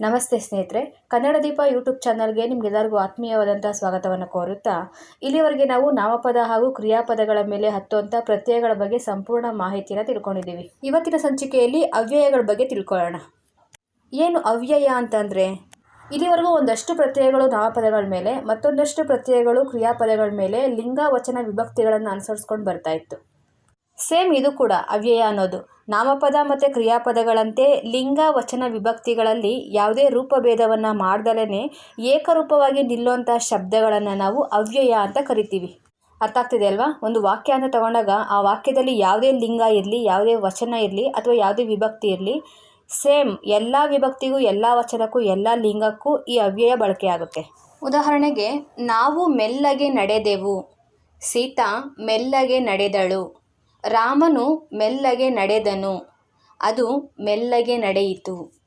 ನಮಸ್ತೆ ಸ್ನೇಹಿತರೆ, ಕನ್ನಡ ದೀಪ ಯೂಟ್ಯೂಬ್ ಚಾನಲ್ಗೆ ನಿಮಗೆಲ್ಲರಿಗೂ ಆತ್ಮೀಯವಾದಂಥ ಸ್ವಾಗತವನ್ನು ಕೋರುತ್ತಾ, ಇಲ್ಲಿವರೆಗೆ ನಾವು ನಾಮಪದ ಹಾಗೂ ಕ್ರಿಯಾಪದಗಳ ಮೇಲೆ ಹತ್ತುವಂಥ ಪ್ರತ್ಯಯಗಳ ಬಗ್ಗೆ ಸಂಪೂರ್ಣ ಮಾಹಿತಿಯನ್ನು ತಿಳ್ಕೊಂಡಿದ್ದೀವಿ. ಇವತ್ತಿನ ಸಂಚಿಕೆಯಲ್ಲಿ ಅವ್ಯಯಗಳ ಬಗ್ಗೆ ತಿಳ್ಕೊಳ್ಳೋಣ. ಏನು ಅವ್ಯಯ ಅಂತಂದರೆ? ಇಲ್ಲಿವರೆಗೂ ಒಂದಷ್ಟು ಪ್ರತ್ಯಯಗಳು ನಾಮಪದಗಳ ಮೇಲೆ, ಮತ್ತೊಂದಷ್ಟು ಪ್ರತ್ಯಯಗಳು ಕ್ರಿಯಾಪದಗಳ ಮೇಲೆ ಲಿಂಗ ವಚನ ವಿಭಕ್ತಿಗಳನ್ನು ಅನುಸರಿಸ್ಕೊಂಡು ಬರ್ತಾ ಇತ್ತು. ಸೇಮ್ ಇದು ಕೂಡ ಅವ್ಯಯ ಅನ್ನೋದು. ನಾಮಪದ ಮತ್ತು ಕ್ರಿಯಾಪದಗಳಂತೆ ಲಿಂಗ, ವಚನ ವಿಭಕ್ತಿಗಳಲ್ಲಿ ಯಾವುದೇ ರೂಪಭೇದವನ್ನು ಮಾಡ್ದಲೇ ಏಕರೂಪವಾಗಿ ನಿಲ್ಲುವಂಥ ಶಬ್ದಗಳನ್ನು ನಾವು ಅವ್ಯಯ ಅಂತ ಕರಿತೀವಿ. ಅರ್ಥ ಆಗ್ತಿದೆ ಅಲ್ವಾ? ಒಂದು ವಾಕ್ಯ ಅಂತ ತಗೊಂಡಾಗ ಆ ವಾಕ್ಯದಲ್ಲಿ ಯಾವುದೇ ಲಿಂಗ ಇರಲಿ, ಯಾವುದೇ ವಚನ ಇರಲಿ, ಅಥವಾ ಯಾವುದೇ ವಿಭಕ್ತಿ ಇರಲಿ, ಸೇಮ್ ಎಲ್ಲ ವಿಭಕ್ತಿಗೂ, ಎಲ್ಲ ವಚನಕ್ಕೂ, ಎಲ್ಲ ಲಿಂಗಕ್ಕೂ ಈ ಅವ್ಯಯ ಬಳಕೆಯಾಗುತ್ತೆ ಉದಾಹರಣೆಗೆ, ನಾವು ಮೆಲ್ಲಗೆ ನಡೆದೆವು. ಸೀತಾ ಮೆಲ್ಲಗೆ ನಡೆದಳು. ರಾಮನು ಮೆಲ್ಲಗೆ ನಡೆದನು. ಅದು ಮೆಲ್ಲಗೆ ನಡೆಯಿತು.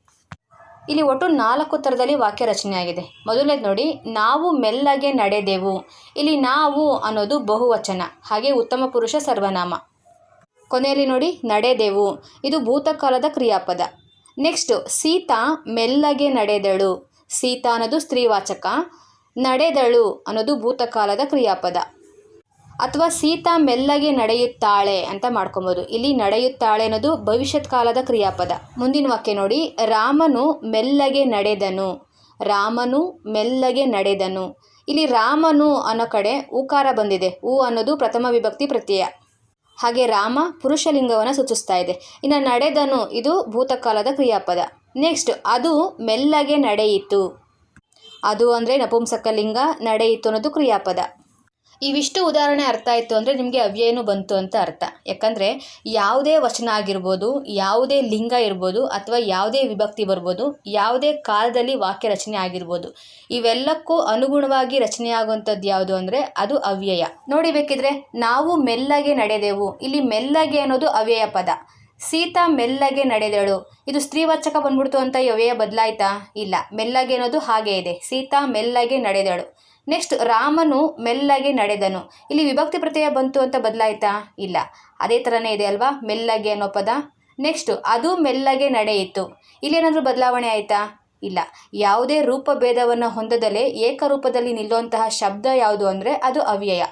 ಇಲ್ಲಿ ಒಟ್ಟು ನಾಲ್ಕು ಥರದಲ್ಲಿ ವಾಕ್ಯ ರಚನೆಯಾಗಿದೆ ಮೊದಲನೇದು ನೋಡಿ, ನಾವು ಮೆಲ್ಲಗೆ ನಡೆದೆವು. ಇಲ್ಲಿ ನಾವು ಅನ್ನೋದು ಬಹುವಚನ, ಹಾಗೆ ಉತ್ತಮ ಪುರುಷ ಸರ್ವನಾಮ. ಕೊನೆಯಲ್ಲಿ ನೋಡಿ, ನಡೆದೆವು. ಇದು ಭೂತಕಾಲದ ಕ್ರಿಯಾಪದ. ನೆಕ್ಸ್ಟ್ ಸೀತಾ ಮೆಲ್ಲಗೆ ನಡೆದಳು. ಸೀತಾ ಅನ್ನೋದು ಸ್ತ್ರೀವಾಚಕ, ನಡೆದಳು ಅನ್ನೋದು ಭೂತಕಾಲದ ಕ್ರಿಯಾಪದ. ಅಥವಾ ಸೀತಾ ಮೆಲ್ಲಗೆ ನಡೆಯುತ್ತಾಳೆ ಅಂತ ಮಾಡ್ಕೊಬೋದು. ಇಲ್ಲಿ ನಡೆಯುತ್ತಾಳೆ ಅನ್ನೋದು ಭವಿಷ್ಯತ್ ಕಾಲದ ಕ್ರಿಯಾಪದ. ಮುಂದಿನ ವಾಕ್ಯ ನೋಡಿ. ರಾಮನು ಮೆಲ್ಲಗೆ ನಡೆದನು. ರಾಮನು ಮೆಲ್ಲಗೆ ನಡೆದನು. ಇಲ್ಲಿ ರಾಮನು ಅನ್ನೋ ಕಡೆ ಉಕಾರ ಬಂದಿದೆ. ಹೂ ಅನ್ನೋದು ಪ್ರಥಮ ವಿಭಕ್ತಿ ಪ್ರತ್ಯಯ. ಹಾಗೆ ರಾಮ ಪುರುಷಲಿಂಗವನ್ನು ಸೂಚಿಸ್ತಾ ಇದೆ. ಇನ್ನು ನಡೆದನು, ಇದು ಭೂತಕಾಲದ ಕ್ರಿಯಾಪದ. ನೆಕ್ಸ್ಟ್, ಅದು ಮೆಲ್ಲಗೆ ನಡೆಯಿತು. ಅದು ಅಂದರೆ ನಪುಂಸಕಲಿಂಗ ನಡೆಯಿತು ಅನ್ನೋದು ಕ್ರಿಯಾಪದ. ಇವಿಷ್ಟು ಉದಾಹರಣೆ ಅರ್ಥ ಆಯಿತು ಅಂದರೆ ನಿಮಗೆ ಅವ್ಯಯನೂ ಬಂತು ಅಂತ ಅರ್ಥ. ಯಾಕಂದರೆ ಯಾವುದೇ ವಚನ ಆಗಿರ್ಬೋದು, ಯಾವುದೇ ಲಿಂಗ ಇರ್ಬೋದು, ಅಥವಾ ಯಾವುದೇ ವಿಭಕ್ತಿ ಬರ್ಬೋದು, ಯಾವುದೇ ಕಾಲದಲ್ಲಿ ವಾಕ್ಯ ರಚನೆ ಆಗಿರ್ಬೋದು, ಇವೆಲ್ಲಕ್ಕೂ ಅನುಗುಣವಾಗಿ ರಚನೆಯಾಗುವಂಥದ್ದು ಯಾವುದು ಅಂದರೆ ಅದು ಅವ್ಯಯ. ನೋಡಿ ಬೇಕಿದ್ರೆ, ನಾವು ಮೆಲ್ಲಗೆ ನಡೆದೆವು. ಇಲ್ಲಿ ಮೆಲ್ಲಗೆ ಅನ್ನೋದು ಅವ್ಯಯ ಪದ. ಸೀತಾ ಮೆಲ್ಲಗೆ ನಡೆದಳು. ಇದು ಸ್ತ್ರೀವಾಚಕ ಬಂದ್ಬಿಡ್ತು ಅಂತ ಅವ್ಯಯ ಬದಲಾಯ್ತಾ? ಇಲ್ಲ. ಮೆಲ್ಲಗೆ ಅನ್ನೋದು ಹಾಗೆ ಇದೆ. ಸೀತಾ ಮೆಲ್ಲಗೆ ನಡೆದಳು. ನೆಕ್ಸ್ಟ್ ರಾಮನು ಮೆಲ್ಲಗೆ ನಡೆದನು. ಇಲ್ಲಿ ವಿಭಕ್ತಿ ಪ್ರತ್ಯಯ ಬಂತು ಅಂತ ಬದಲಾಯ್ತಾ? ಇಲ್ಲ. ಅದೇ ಥರನೇ ಇದೆ ಅಲ್ವಾ? ಮೆಲ್ಲಗೆ ಅನ್ನೋ ಪದ. ನೆಕ್ಸ್ಟ್ ಅದು ಮೆಲ್ಲಗೆ ನಡೆಯಿತು. ಇಲ್ಲೇನಾದರೂ ಬದಲಾವಣೆ ಆಯಿತಾ? ಇಲ್ಲ. ಯಾವುದೇ ರೂಪಭೇದವನ್ನು ಹೊಂದದಲೇ ಏಕರೂಪದಲ್ಲಿ ನಿಲ್ಲುವಂತಹ ಶಬ್ದ ಯಾವುದು ಅಂದರೆ ಅದು ಅವ್ಯಯ.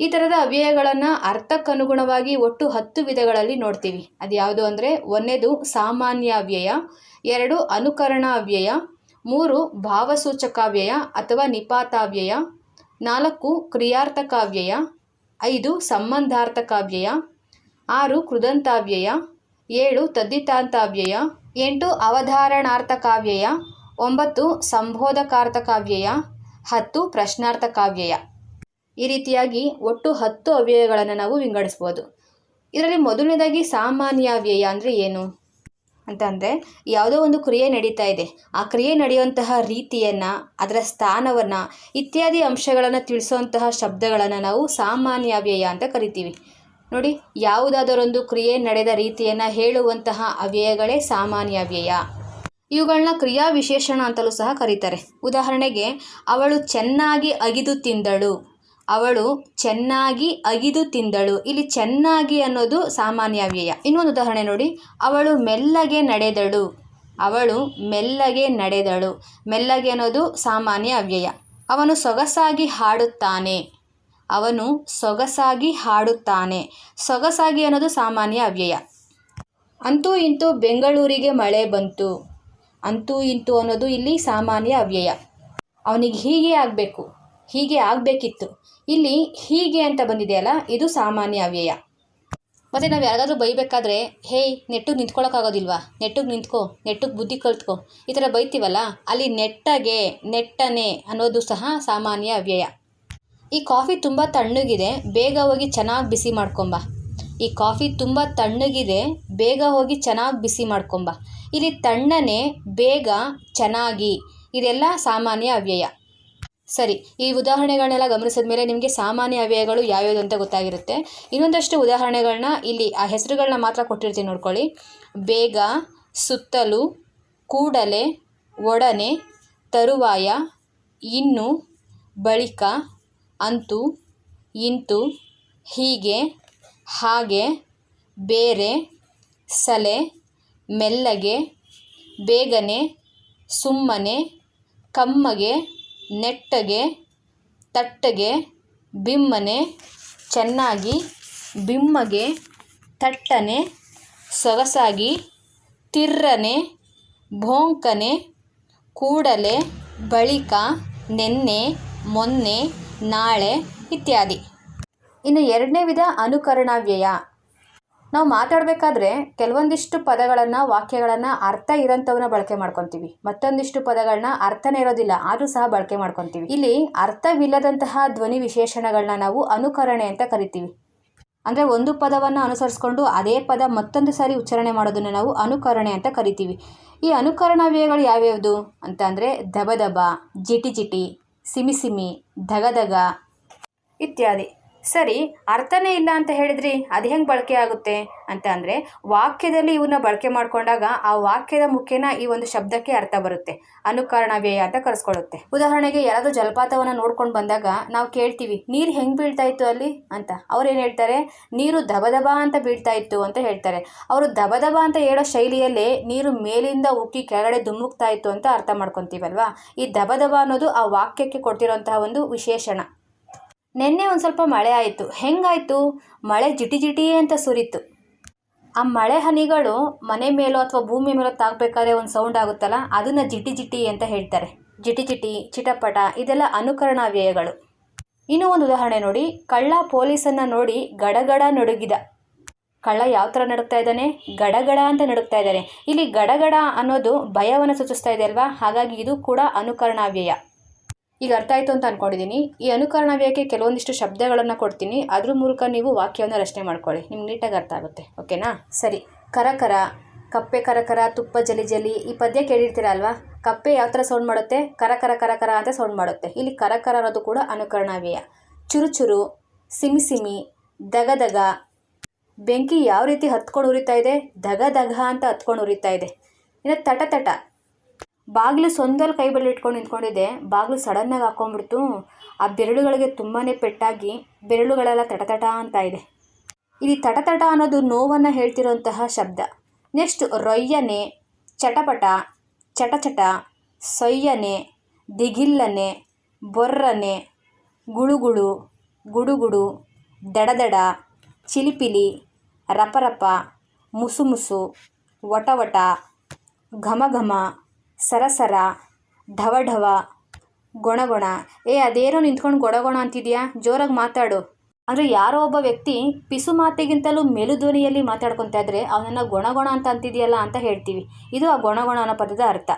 ಈ ಥರದ ಅವ್ಯಯಗಳನ್ನು ಅರ್ಥಕ್ಕನುಗುಣವಾಗಿ ಒಟ್ಟು ಹತ್ತು ವಿಧಗಳಲ್ಲಿ ನೋಡ್ತೀವಿ. ಅದು ಯಾವುದು ಅಂದರೆ ಒಂದೇದು ಸಾಮಾನ್ಯ ಅವ್ಯಯ, ಎರಡು ಅನುಕರಣ ಅವ್ಯಯ ಮೂರು ಭಾವಸೂಚಕಾವ್ಯಯ ಅಥವಾ ನಿಪಾತಾವ್ಯಯ, ನಾಲ್ಕು ಕ್ರಿಯಾರ್ಥಕಾವ್ಯಯ, ಐದು ಸಂಬಂಧಾರ್ಥಕಾವ್ಯಯ, ಆರು ಕೃದಂತಾವ್ಯಯ, ಏಳು ತದ್ದಿತಾಂತಾವ್ಯಯ ಎಂಟು ಅವಧಾರಣಾರ್ಥಕಾವ್ಯಯ, ಒಂಬತ್ತು ಸಂಬೋಧಕಾರ್ಥಕಾವ್ಯಯ, ಹತ್ತು ಪ್ರಶ್ನಾರ್ಥಕಾವ್ಯಯ. ಈ ರೀತಿಯಾಗಿ ಒಟ್ಟು ಹತ್ತು ಅವ್ಯಯಗಳನ್ನು ನಾವು ವಿಂಗಡಿಸ್ಬೋದು. ಇದರಲ್ಲಿ ಮೊದಲನೇದಾಗಿ ಸಾಮಾನ್ಯ ಅವ್ಯಯ ಅಂದರೆ ಏನು? ಅಂತಂದರೆ ಯಾವುದೋ ಒಂದು ಕ್ರಿಯೆ ನಡೀತಾ ಇದೆ. ಆ ಕ್ರಿಯೆ ನಡೆಯುವಂತಹ ರೀತಿಯನ್ನು, ಅದರ ಸ್ಥಾನವನ್ನು, ಇತ್ಯಾದಿ ಅಂಶಗಳನ್ನು ತಿಳಿಸುವಂತಹ ಶಬ್ದಗಳನ್ನು ನಾವು ಸಾಮಾನ್ಯ ಅವ್ಯಯ ಅಂತ ಕರಿತೀವಿ. ನೋಡಿ, ಯಾವುದಾದರೊಂದು ಕ್ರಿಯೆ ನಡೆದ ರೀತಿಯನ್ನು ಹೇಳುವಂತಹ ಅವ್ಯಯಗಳೇ ಸಾಮಾನ್ಯ ಅವ್ಯಯ. ಇವುಗಳನ್ನ ಕ್ರಿಯಾ ವಿಶೇಷಣ ಅಂತಲೂ ಸಹ ಕರೀತಾರೆ. ಉದಾಹರಣೆಗೆ, ಅವಳು ಚೆನ್ನಾಗಿ ಅಗಿದು ತಿಂದಳು. ಅವಳು ಚೆನ್ನಾಗಿ ಅಗಿದು ತಿಂದಳು. ಇಲ್ಲಿ ಚೆನ್ನಾಗಿ ಅನ್ನೋದು ಸಾಮಾನ್ಯ ಅವ್ಯಯ. ಇನ್ನೊಂದು ಉದಾಹರಣೆ ನೋಡಿ. ಅವಳು ಮೆಲ್ಲಗೆ ನಡೆದಳು. ಅವಳು ಮೆಲ್ಲಗೆ ನಡೆದಳು. ಮೆಲ್ಲಗೆ ಅನ್ನೋದು ಸಾಮಾನ್ಯ ಅವ್ಯಯ. ಅವನು ಸೊಗಸಾಗಿ ಹಾಡುತ್ತಾನೆ. ಅವನು ಸೊಗಸಾಗಿ ಹಾಡುತ್ತಾನೆ. ಸೊಗಸಾಗಿ ಅನ್ನೋದು ಸಾಮಾನ್ಯ ಅವ್ಯಯ. ಅಂತೂ ಇಂತೂ ಬೆಂಗಳೂರಿಗೆ ಮಳೆ ಬಂತು. ಅಂತೂ ಇಂತೂ ಅನ್ನೋದು ಇಲ್ಲಿ ಸಾಮಾನ್ಯ ಅವ್ಯಯ. ಅವನಿಗೆ ಹೀಗೆ ಆಗಬೇಕು. ಹೀಗೆ ಆಗಬೇಕಿತ್ತು. ಇಲ್ಲಿ ಹೀಗೆ ಅಂತ ಬಂದಿದೆಯಲ್ಲ ಇದು ಸಾಮಾನ್ಯ ಅವ್ಯಯ. ಮತ್ತು ನಾವು ಯಾರಾದರೂ ಬೈಬೇಕಾದ್ರೆ ಹೇಯ್ ನೆಟ್ಟಗೆ ನಿಂತ್ಕೊಳ್ಳೋಕ್ಕಾಗೋದಿಲ್ವಾ ನೆಟ್ಟಗೆ ನಿಂತ್ಕೋ, ನೆಟ್ಟಗೆ ಬುದ್ಧಿ ಕಲ್ತ್ಕೋ ಈ ಥರ ಬೈತೀವಲ್ಲ? ಅಲ್ಲಿ ನೆಟ್ಟಗೆ, ನೆಟ್ಟನೆ ಅನ್ನೋದು ಸಹ ಸಾಮಾನ್ಯ ಅವ್ಯಯ. ಈ ಕಾಫಿ ತುಂಬ ತಣ್ಣಗಿದೆ, ಬೇಗ ಹೋಗಿ ಚೆನ್ನಾಗಿ ಬಿಸಿ ಮಾಡ್ಕೊಂಬ. ಈ ಕಾಫಿ ತುಂಬ ತಣ್ಣಗಿದೆ, ಬೇಗ ಹೋಗಿ ಚೆನ್ನಾಗಿ ಬಿಸಿ ಮಾಡ್ಕೊಂಬ. ಇಲ್ಲಿ ತಣ್ಣನೆ, ಬೇಗ, ಚೆನ್ನಾಗಿ, ಇದೆಲ್ಲ ಸಾಮಾನ್ಯ ಅವ್ಯಯ. ಸರಿ, ಈ ಉದಾಹರಣೆಗಳನ್ನೆಲ್ಲ ಗಮನಿಸಿದ ಮೇಲೆ ನಿಮಗೆ ಸಾಮಾನ್ಯ ಅವ್ಯಯಗಳು ಯಾವ್ಯಾವುದು ಅಂತ ಗೊತ್ತಾಗಿರುತ್ತೆ. ಇನ್ನೊಂದಷ್ಟು ಉದಾಹರಣೆಗಳನ್ನ ಇಲ್ಲಿ, ಆ ಹೆಸರುಗಳನ್ನ ಮಾತ್ರ ಕೊಟ್ಟಿರ್ತೀನಿ ನೋಡ್ಕೊಳ್ಳಿ. ಬೇಗ, ಸುತ್ತಲೂ, ಕೂಡಲೇ, ಒಡನೆ, ತರುವಾಯ, ಇನ್ನು, ಬಳಿಕ, ಅಂತೂ, ಇಂತು, ಹೀಗೆ, ಹಾಗೆ, ಬೇರೆ, ಸಲೆ, ಮೆಲ್ಲಗೆ, ಬೇಗನೆ, ಸುಮ್ಮನೆ, ಕಮ್ಮಗೆ ನೆಟ್ಟಗೆ, ತಟ್ಟಗೆ, ಬಿಮ್ಮನೆ, ಚೆನ್ನಾಗಿ, ಬಿಮ್ಮಗೆ, ತಟ್ಟನೆ, ಸೊಗಸಾಗಿ, ತಿರ್ರನೆ, ಭೋಂಕನೆ, ಕೂಡಲೆ, ಬಳಿಕ, ನೆನ್ನೆ, ಮೊನ್ನೆ, ನಾಳೆ ಇತ್ಯಾದಿ. ಇನ್ನು ಎರಡನೇ ವಿಧ ಅನುಕರಣಾವ್ಯಯ. ನಾವು ಮಾತಾಡಬೇಕಾದ್ರೆ ಕೆಲವೊಂದಿಷ್ಟು ಪದಗಳನ್ನು, ವಾಕ್ಯಗಳನ್ನು ಅರ್ಥ ಇರೋಂಥವನ್ನ ಬಳಕೆ ಮಾಡ್ಕೊತೀವಿ. ಮತ್ತೊಂದಿಷ್ಟು ಪದಗಳನ್ನ ಅರ್ಥನೇ ಇರೋದಿಲ್ಲ, ಆದರೂ ಸಹ ಬಳಕೆ ಮಾಡ್ಕೊತೀವಿ. ಇಲ್ಲಿ ಅರ್ಥವಿಲ್ಲದಂತಹ ಧ್ವನಿ ವಿಶೇಷಣಗಳನ್ನ ನಾವು ಅನುಕರಣೆ ಅಂತ ಕರಿತೀವಿ. ಅಂದರೆ ಒಂದು ಪದವನ್ನು ಅನುಸರಿಸ್ಕೊಂಡು ಅದೇ ಪದ ಮತ್ತೊಂದು ಸಾರಿ ಉಚ್ಚಾರಣೆ ಮಾಡೋದನ್ನು ನಾವು ಅನುಕರಣೆ ಅಂತ ಕರಿತೀವಿ. ಈ ಅನುಕರಣಾವ್ಯಯಗಳು ಯಾವ್ಯಾವುದು ಅಂತ ಅಂದರೆ ಜಿಟಿ ಜಿಟಿ, ಸಿಮಿ ಸಿಮಿ ಧಗ ಧಗ ಇತ್ಯಾದಿ. ಸರಿ, ಅರ್ಥನೇ ಇಲ್ಲ ಅಂತ ಹೇಳಿದ್ರಿ, ಅದು ಹೆಂಗೆ ಬಳಕೆ ಆಗುತ್ತೆ? ಅಂತ ಅಂದರೆ, ವಾಕ್ಯದಲ್ಲಿ ಇವನ್ನ ಬಳಕೆ ಮಾಡಿಕೊಂಡಾಗ ಆ ವಾಕ್ಯದ ಮುಖೇನ ಈ ಒಂದು ಶಬ್ದಕ್ಕೆ ಅರ್ಥ ಬರುತ್ತೆ. ಅನುಕರಣ ವ್ಯಯ ಅಂತ ಕರೆಸ್ಕೊಳ್ಳುತ್ತೆ. ಉದಾಹರಣೆಗೆ, ಯಾರಾದರೂ ಜಲಪಾತವನ್ನು ನೋಡ್ಕೊಂಡು ಬಂದಾಗ ನಾವು ಕೇಳ್ತೀವಿ, ನೀರು ಹೆಂಗೆ ಬೀಳ್ತಾ ಇತ್ತು ಅಲ್ಲಿ? ಅಂತ. ಅವ್ರು ಏನು ಹೇಳ್ತಾರೆ, ನೀರು ದಬದಬ ಅಂತ ಬೀಳ್ತಾ ಇತ್ತು ಅಂತ ಹೇಳ್ತಾರೆ. ಅವರು ದಬದಬ ಅಂತ ಹೇಳೋ ಶೈಲಿಯಲ್ಲೇ ನೀರು ಮೇಲಿಂದ ಉಕ್ಕಿ ಕೆಳಗಡೆ ದುಮ್ಮುಕ್ತಾಯಿತ್ತು ಇತ್ತು ಅಂತ ಅರ್ಥ ಮಾಡ್ಕೊತೀವಲ್ವಾ? ಈ ದಬದಬ ಅನ್ನೋದು ಆ ವಾಕ್ಯಕ್ಕೆ ಕೊಡ್ತಿರೋಂತಹ ಒಂದು ವಿಶೇಷಣ. ನಿನ್ನೆ ಒಂದು ಸ್ವಲ್ಪ ಮಳೆ ಆಯಿತು. ಹೆಂಗಾಯಿತು? ಮಳೆ ಜಿಟಿ ಜಿಟಿ ಅಂತ ಸುರಿತು. ಆ ಮಳೆ ಹನಿಗಳು ಮನೆ ಮೇಲೋ ಅಥವಾ ಭೂಮಿ ಮೇಲೋ ತಾಗಬೇಕಾದ್ರೆ ಒಂದು ಸೌಂಡ್ ಆಗುತ್ತಲ್ಲ? ಅದನ್ನು ಜಿಟಿ ಜಿಟಿ ಅಂತ ಹೇಳ್ತಾರೆ. ಜಿಟಿ ಜಿಟಿ, ಚಿಟಪಟ, ಇದೆಲ್ಲ ಅನುಕರಣಾವ್ಯಯಗಳು ಇನ್ನೂ ಒಂದು ಉದಾಹರಣೆ ನೋಡಿ. ಕಳ್ಳ ಪೊಲೀಸನ್ನು ನೋಡಿ ಗಡಗಡ ನಡುಗಿದ. ಕಳ್ಳ ಯಾವ ಥರ ನಡುಗ್ತಾ ಇದ್ದಾನೆ? ಗಡಗಡ ಅಂತ ನಡುಗ್ತಾ ಇದ್ದಾನೆ. ಇಲ್ಲಿ ಗಡಗಡ ಅನ್ನೋದು ಭಯವನ್ನು ಸೂಚಿಸ್ತಾ ಇದೆ ಅಲ್ವಾ? ಹಾಗಾಗಿ ಇದು ಕೂಡ ಅನುಕರಣಾವ್ಯಯ ಈಗ ಅರ್ಥ ಆಯಿತು ಅಂತ ಅಂದ್ಕೊಂಡಿದ್ದೀನಿ ಈ ಅನುಕರಣವ್ಯಯಕ್ಕೆ ಕೆಲವೊಂದಿಷ್ಟು ಶಬ್ದಗಳನ್ನು ಕೊಡ್ತೀನಿ. ಅದ್ರ ಮೂಲಕ ನೀವು ವಾಕ್ಯವನ್ನು ರಚನೆ ಮಾಡ್ಕೊಳ್ಳಿ. ನಿಮ್ಗೆ ನೀಟಾಗಿ ಅರ್ಥ ಆಗುತ್ತೆ. ಓಕೆನಾ? ಸರಿ. ಕರಕರ, ಕಪ್ಪೆ ಕರಕರ, ತುಪ್ಪ ಜಲಿ ಜಲಿ. ಈ ಪದ್ಯ ಕೇಳಿರ್ತೀರ ಅಲ್ವಾ? ಕಪ್ಪೆ ಯಾವ ಥರ ಸೌಂಡ್ ಮಾಡುತ್ತೆ? ಕರಕರ ಕರಕರ ಅಂತ ಸೌಂಡ್ ಮಾಡುತ್ತೆ. ಇಲ್ಲಿ ಕರಕರ ಅನ್ನೋದು ಕೂಡ ಅನುಕರಣವ್ಯಯ ಚುರುಚುರು, ಸಿಮಿ ಸಿಮಿ, ದಗ ದಗ. ಬೆಂಕಿ ಯಾವ ರೀತಿ ಹತ್ಕೊಂಡು ಉರಿತಾ ಇದೆ? ದಗ ದಗ ಅಂತ ಹತ್ಕೊಂಡು ಉರಿತಾ ಇದೆ. ಇನ್ನು ತಟ ತಟ. ಬಾಗಿಲು ಸೊಂದಲ್ಲಿ ಕೈ ಬೆರಳು ಇಟ್ಕೊಂಡು ನಿಂತ್ಕೊಂಡಿದ್ದೆ. ಬಾಗಿಲು ಸಡನ್ನಾಗಿ ಹಾಕೊಂಡ್ಬಿಡ್ತು. ಆ ಬೆರಳುಗಳಿಗೆ ತುಂಬಾ ಪೆಟ್ಟಾಗಿ ಬೆರಳುಗಳೆಲ್ಲ ತಟತಟ ಅಂತ ಇದೆ. ಇಲ್ಲಿ ತಟತಟ ಅನ್ನೋದು ನೋವನ್ನು ಹೇಳ್ತಿರೋಂತಹ ಶಬ್ದ. ನೆಕ್ಸ್ಟ್ ರೊಯ್ಯನೆ, ಚಟಪಟ, ಚಟಚಟ, ಸೊಯ್ಯನೆ, ದಿಗಿಲ್ಲನೆ, ಬೊರ್ರನೆ, ಗುಳುಗುಳು, ಗುಡುಗುಡು, ದಡದಡ, ಚಿಲಿಪಿಲಿ, ರಪರಪ, ಮುಸುಮುಸು, ವಟವಟ ವಟ ವಟ ಘಮ ಘಮ ಸರಸರ ಢವಢವ ಗೊಣಗೊಣ. ಗೊಣ ಗೊಣ ಏ, ಅದೇನೋ ನಿಂತ್ಕೊಂಡು ಗೊಣಗೊಣ ಗೊಣ ಅಂತಿದ್ಯಾ? ಜೋರಾಗಿ ಮಾತಾಡು. ಅಂದರೆ ಯಾರೋ ಒಬ್ಬ ವ್ಯಕ್ತಿ ಪಿಸು ಮಾತಿಗಿಂತಲೂ ಮೆಲು ಧ್ವನಿಯಲ್ಲಿ ಮಾತಾಡ್ಕೊತಾ ಇದ್ರೆ ಅವನನ್ನು ಗೊಣಗೊಣ ಗೊಣ ಅಂತ ಅಂತಿದೆಯಲ್ಲ ಅಂತ ಹೇಳ್ತೀವಿ. ಇದು ಆ ಗೊಣ ಗೊಣ ಅನ್ನೋ ಪದದ ಅರ್ಥ.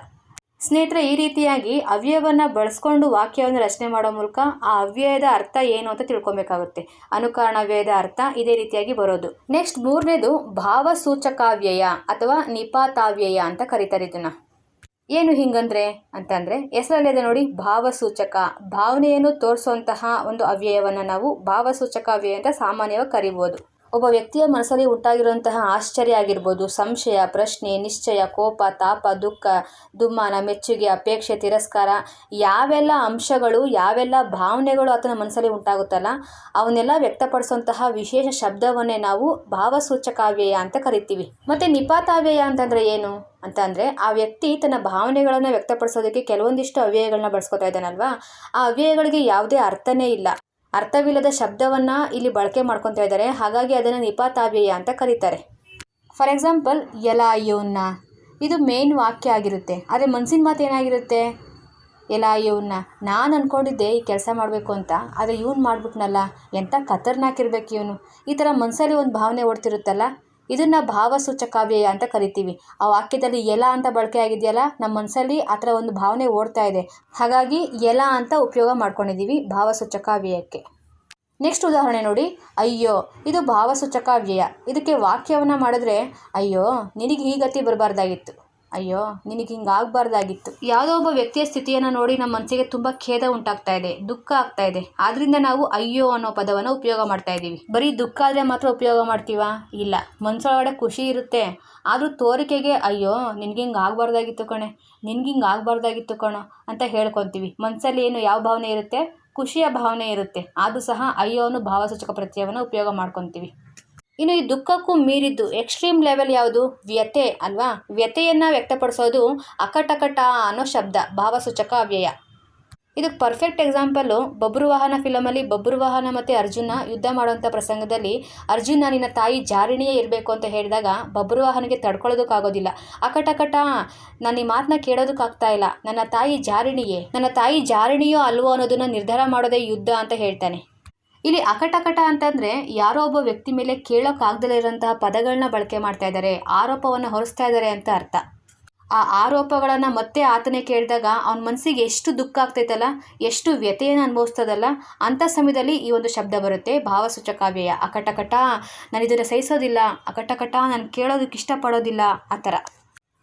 ಸ್ನೇಹಿತರೆ, ಈ ರೀತಿಯಾಗಿ ಅವ್ಯಯವನ್ನು ಬಳಸ್ಕೊಂಡು ವಾಕ್ಯವನ್ನು ರಚನೆ ಮಾಡೋ ಮೂಲಕ ಆ ಅವ್ಯಯದ ಅರ್ಥ ಏನು ಅಂತ ತಿಳ್ಕೊಬೇಕಾಗುತ್ತೆ. ಅನುಕರಣ ವ್ಯಯದ ಅರ್ಥ ಇದೇ ರೀತಿಯಾಗಿ ಬರೋದು. ನೆಕ್ಸ್ಟ್ ಮೂರನೇದು ಭಾವಸೂಚಕಾವ್ಯಯ ಅಥವಾ ನಿಪಾತಾವ್ಯಯ ಅಂತ ಕರೀತಾರೆ ಇದನ್ನ. ಏನು ಹಿಂಗಂದ್ರೆ ಅಂತಂದರೆ ಹೆಸರಲ್ಲಿದೆ ನೋಡಿ ಭಾವಸೂಚಕ. ಭಾವನೆಯನ್ನು ತೋರಿಸುವಂತಹ ಒಂದು ಅವ್ಯಯವನ್ನು ನಾವು ಭಾವಸೂಚಕ ಅವ್ಯಯ ಅಂತ ಸಾಮಾನ್ಯವಾಗಿ ಕರಿಬೋದು. ಒಬ್ಬ ವ್ಯಕ್ತಿಯ ಮನಸ್ಸಲ್ಲಿ ಉಂಟಾಗಿರುವಂತಹ ಆಶ್ಚರ್ಯ ಆಗಿರ್ಬೋದು. ಸಂಶಯ, ಪ್ರಶ್ನೆ, ನಿಶ್ಚಯ, ಕೋಪ, ತಾಪ, ದುಃಖ, ದುಮ್ಮಾನ, ಮೆಚ್ಚುಗೆ, ಅಪೇಕ್ಷೆ, ತಿರಸ್ಕಾರ ಯಾವೆಲ್ಲ ಅಂಶಗಳು, ಯಾವೆಲ್ಲ ಭಾವನೆಗಳು ಆತನ ಮನಸ್ಸಲ್ಲಿ ಉಂಟಾಗುತ್ತಲ್ಲ, ಅವನ್ನೆಲ್ಲ ವ್ಯಕ್ತಪಡಿಸುವಂತಹ ವಿಶೇಷ ಶಬ್ದವನ್ನೇ ನಾವು ಭಾವಸೂಚಕಾವ್ಯಯ ಅಂತ ಕರಿತೀವಿ. ಮತ್ತು ನಿಪಾತಾವ್ಯಯ ಅಂತಂದರೆ ಏನು? ಅಂತ ಅಂದರೆ ಆ ವ್ಯಕ್ತಿ ತನ್ನ ಭಾವನೆಗಳನ್ನು ವ್ಯಕ್ತಪಡಿಸೋದಕ್ಕೆ ಕೆಲವೊಂದಿಷ್ಟು ಅವ್ಯಯಗಳನ್ನ ಬಳಸ್ಕೊತಾ ಇದ್ದಾನಲ್ವಾ? ಆ ಅವ್ಯಯಗಳಿಗೆ ಯಾವುದೇ ಅರ್ಥನೇ ಇಲ್ಲ. ಅರ್ಥವಿಲ್ಲದ ಶಬ್ದವನ್ನು ಇಲ್ಲಿ ಬಳಕೆ ಮಾಡ್ಕೊತಾ ಇದ್ದಾರೆ. ಹಾಗಾಗಿ ಅದನ್ನು ನಿಪಾತಾವ್ಯಯ ಅಂತ ಕರೀತಾರೆ. ಫಾರ್ ಎಕ್ಸಾಂಪಲ್ ಎಲ ಯೋನ್ನ ಇದು ಮೇನ್ ವಾಕ್ಯ ಆಗಿರುತ್ತೆ. ಆದರೆ ಮನಸ್ಸಿನ ಮಾತು ಏನಾಗಿರುತ್ತೆ? ಎಲ ಅಯ್ಯೋನ್ನ ನಾನು ಅಂದ್ಕೊಂಡಿದ್ದೆ ಈ ಕೆಲಸ ಮಾಡಬೇಕು ಅಂತ. ಆದರೆ ಇವ್ನು ಮಾಡ್ಬಿಟ್ನಲ್ಲ. ಎಂಥ ಕತರ್ನಾಕಿರ್ಬೇಕು ಇವನು. ಈ ಥರ ಮನಸ್ಸಲ್ಲಿ ಒಂದು ಭಾವನೆ ಓಡ್ತಿರುತ್ತಲ್ಲ? ಇದನ್ನು ಭಾವಸೂಚಕಾವ್ಯಯ ಅಂತ ಕರಿತೀವಿ. ಆ ವಾಕ್ಯದಲ್ಲಿ ಎಲ ಅಂತ ಬಳಕೆ ಆಗಿದೆಯಲ್ಲ ನಮ್ಮ ಮನಸ್ಸಲ್ಲಿ ಆ ಒಂದು ಭಾವನೆ ಓಡ್ತಾ ಇದೆ. ಹಾಗಾಗಿ ಎಲ ಅಂತ ಉಪಯೋಗ ಮಾಡ್ಕೊಂಡಿದ್ದೀವಿ ಭಾವಸೂಚಕಾವ್ಯಯಕ್ಕೆ. ನೆಕ್ಸ್ಟ್ ಉದಾಹರಣೆ ನೋಡಿ. ಅಯ್ಯೋ, ಇದು ಭಾವಸೂಚಕಾವ್ಯಯ. ಇದಕ್ಕೆ ವಾಕ್ಯವನ್ನು ಮಾಡಿದ್ರೆ, ಅಯ್ಯೋ, ನಿನಗೆ ಈ ಗತಿ ಬರಬಾರ್ದಾಗಿತ್ತು. ಅಯ್ಯೋ, ನಿನಗೆ ಹಿಂಗೆ ಆಗಬಾರ್ದಾಗಿತ್ತು ಯಾವುದೋ ಒಬ್ಬ ವ್ಯಕ್ತಿಯ ಸ್ಥಿತಿಯನ್ನು ನೋಡಿ ನಮ್ಮ ಮನಸ್ಸಿಗೆ ತುಂಬ ಖೇದ ಉಂಟಾಗ್ತಾ ಇದೆ, ದುಃಖ ಆಗ್ತಾ ಇದೆ. ಆದ್ರಿಂದ ನಾವು ಅಯ್ಯೋ ಅನ್ನೋ ಪದವನ್ನು ಉಪಯೋಗ ಮಾಡ್ತಾ ಇದ್ದೀವಿ. ಬರೀ ದುಃಖ ಆದರೆ ಮಾತ್ರ ಉಪಯೋಗ ಮಾಡ್ತೀವಾ? ಇಲ್ಲ. ಮನಸ್ಸೊಳಗಡೆ ಖುಷಿ ಇರುತ್ತೆ. ಆದರೂ ತೋರಿಕೆಗೆ ಅಯ್ಯೋ, ನಿನಗೆ ಹಿಂಗೆ ಆಗಬಾರ್ದಾಗಿತ್ತು ಕಣೆ. ನಿನ್ಗೆ ಹಿಂಗೆ ಆಗಬಾರ್ದಾಗಿತ್ತು ಕಣೋ ಅಂತ ಹೇಳ್ಕೊತೀವಿ. ಮನಸ್ಸಲ್ಲಿ ಏನು ಯಾವ ಭಾವನೆ ಇರುತ್ತೆ? ಖುಷಿಯ ಭಾವನೆ ಇರುತ್ತೆ. ಆದರೂ ಸಹ ಅಯ್ಯೋ ಅನ್ನೋ ಭಾವಸೂಚಕ ಪ್ರತ್ಯಯವನ್ನು ಉಪಯೋಗ ಮಾಡ್ಕೊತೀವಿ. ಇನ್ನು ಈ ದುಃಖಕ್ಕೂ ಮೀರಿದ್ದು ಎಕ್ಸ್ಟ್ರೀಮ್ ಲೆವೆಲ್ ಯಾವುದು? ವ್ಯತೆ ಅಲ್ವಾ? ವ್ಯತೆಯನ್ನು ವ್ಯಕ್ತಪಡಿಸೋದು ಅಕಟಕಟ ಅನ್ನೋ ಶಬ್ದ, ಭಾವಸೂಚಕ ಅವ್ಯಯ. ಇದಕ್ಕೆ ಪರ್ಫೆಕ್ಟ್ ಎಕ್ಸಾಂಪಲ್ಲು ಬಬ್ರುವಾಹನ ಫಿಲಮಲ್ಲಿ ಬಬ್ರುವಾಹನ ಮತ್ತು ಅರ್ಜುನ ಯುದ್ಧ ಮಾಡುವಂಥ ಪ್ರಸಂಗದಲ್ಲಿ ಅರ್ಜುನ, ನಿನ್ನ ತಾಯಿ ಜಾರಿಣಿಯೇ ಇರಬೇಕು ಅಂತ ಹೇಳಿದಾಗ ಬಬ್ರುವಾಹನಿಗೆ ತಡ್ಕೊಳ್ಳೋದಕ್ಕಾಗೋದಿಲ್ಲ. ಅಕಟಕಟ, ನಾನು ಈ ಮಾತನ್ನ ಕೇಳೋದಕ್ಕಾಗ್ತಾ ಇಲ್ಲ. ನನ್ನ ತಾಯಿ ಜಾರಿಣಿಯೇ. ನನ್ನ ತಾಯಿ ಜಾರಿಣಿಯೋ ಅಲ್ವೋ ಅನ್ನೋದನ್ನ ನಿರ್ಧಾರ ಮಾಡೋದೇ ಯುದ್ಧ ಅಂತ ಹೇಳ್ತಾನೆ. ಇಲ್ಲಿ ಅಕಟಕಟ ಅಂತಂದರೆ ಯಾರೋ ಒಬ್ಬ ವ್ಯಕ್ತಿ ಮೇಲೆ ಕೇಳೋಕ್ಕಾಗ್ದಲೇ ಇರೋಂತಹ ಪದಗಳನ್ನ ಬಳಕೆ ಮಾಡ್ತಾ ಇದ್ದಾರೆ, ಆರೋಪವನ್ನು ಹೊರಿಸ್ತಾ ಇದ್ದಾರೆ ಅಂತ ಅರ್ಥ. ಆ ಆರೋಪಗಳನ್ನು ಮತ್ತೆ ಆತನೇ ಕೇಳಿದಾಗ ಅವನ ಮನಸ್ಸಿಗೆ ಎಷ್ಟು ದುಃಖ ಆಗ್ತೈತಲ್ಲ, ಎಷ್ಟು ವ್ಯತೆಯನ್ನು ಅನುಭವಿಸ್ತದಲ್ಲ ಅಂಥ ಸಮಯದಲ್ಲಿ ಈ ಒಂದು ಶಬ್ದ ಬರುತ್ತೆ. ಭಾವಸೂಚಕಾವ್ಯಯ ಅಕಟಕಟ, ನಾನು ಇದನ್ನು ಸಹಿಸೋದಿಲ್ಲ, ಅಕಟಕಟ, ನಾನು ಕೇಳೋದಕ್ಕೆ ಇಷ್ಟಪಡೋದಿಲ್ಲ, ಆ ಥರ.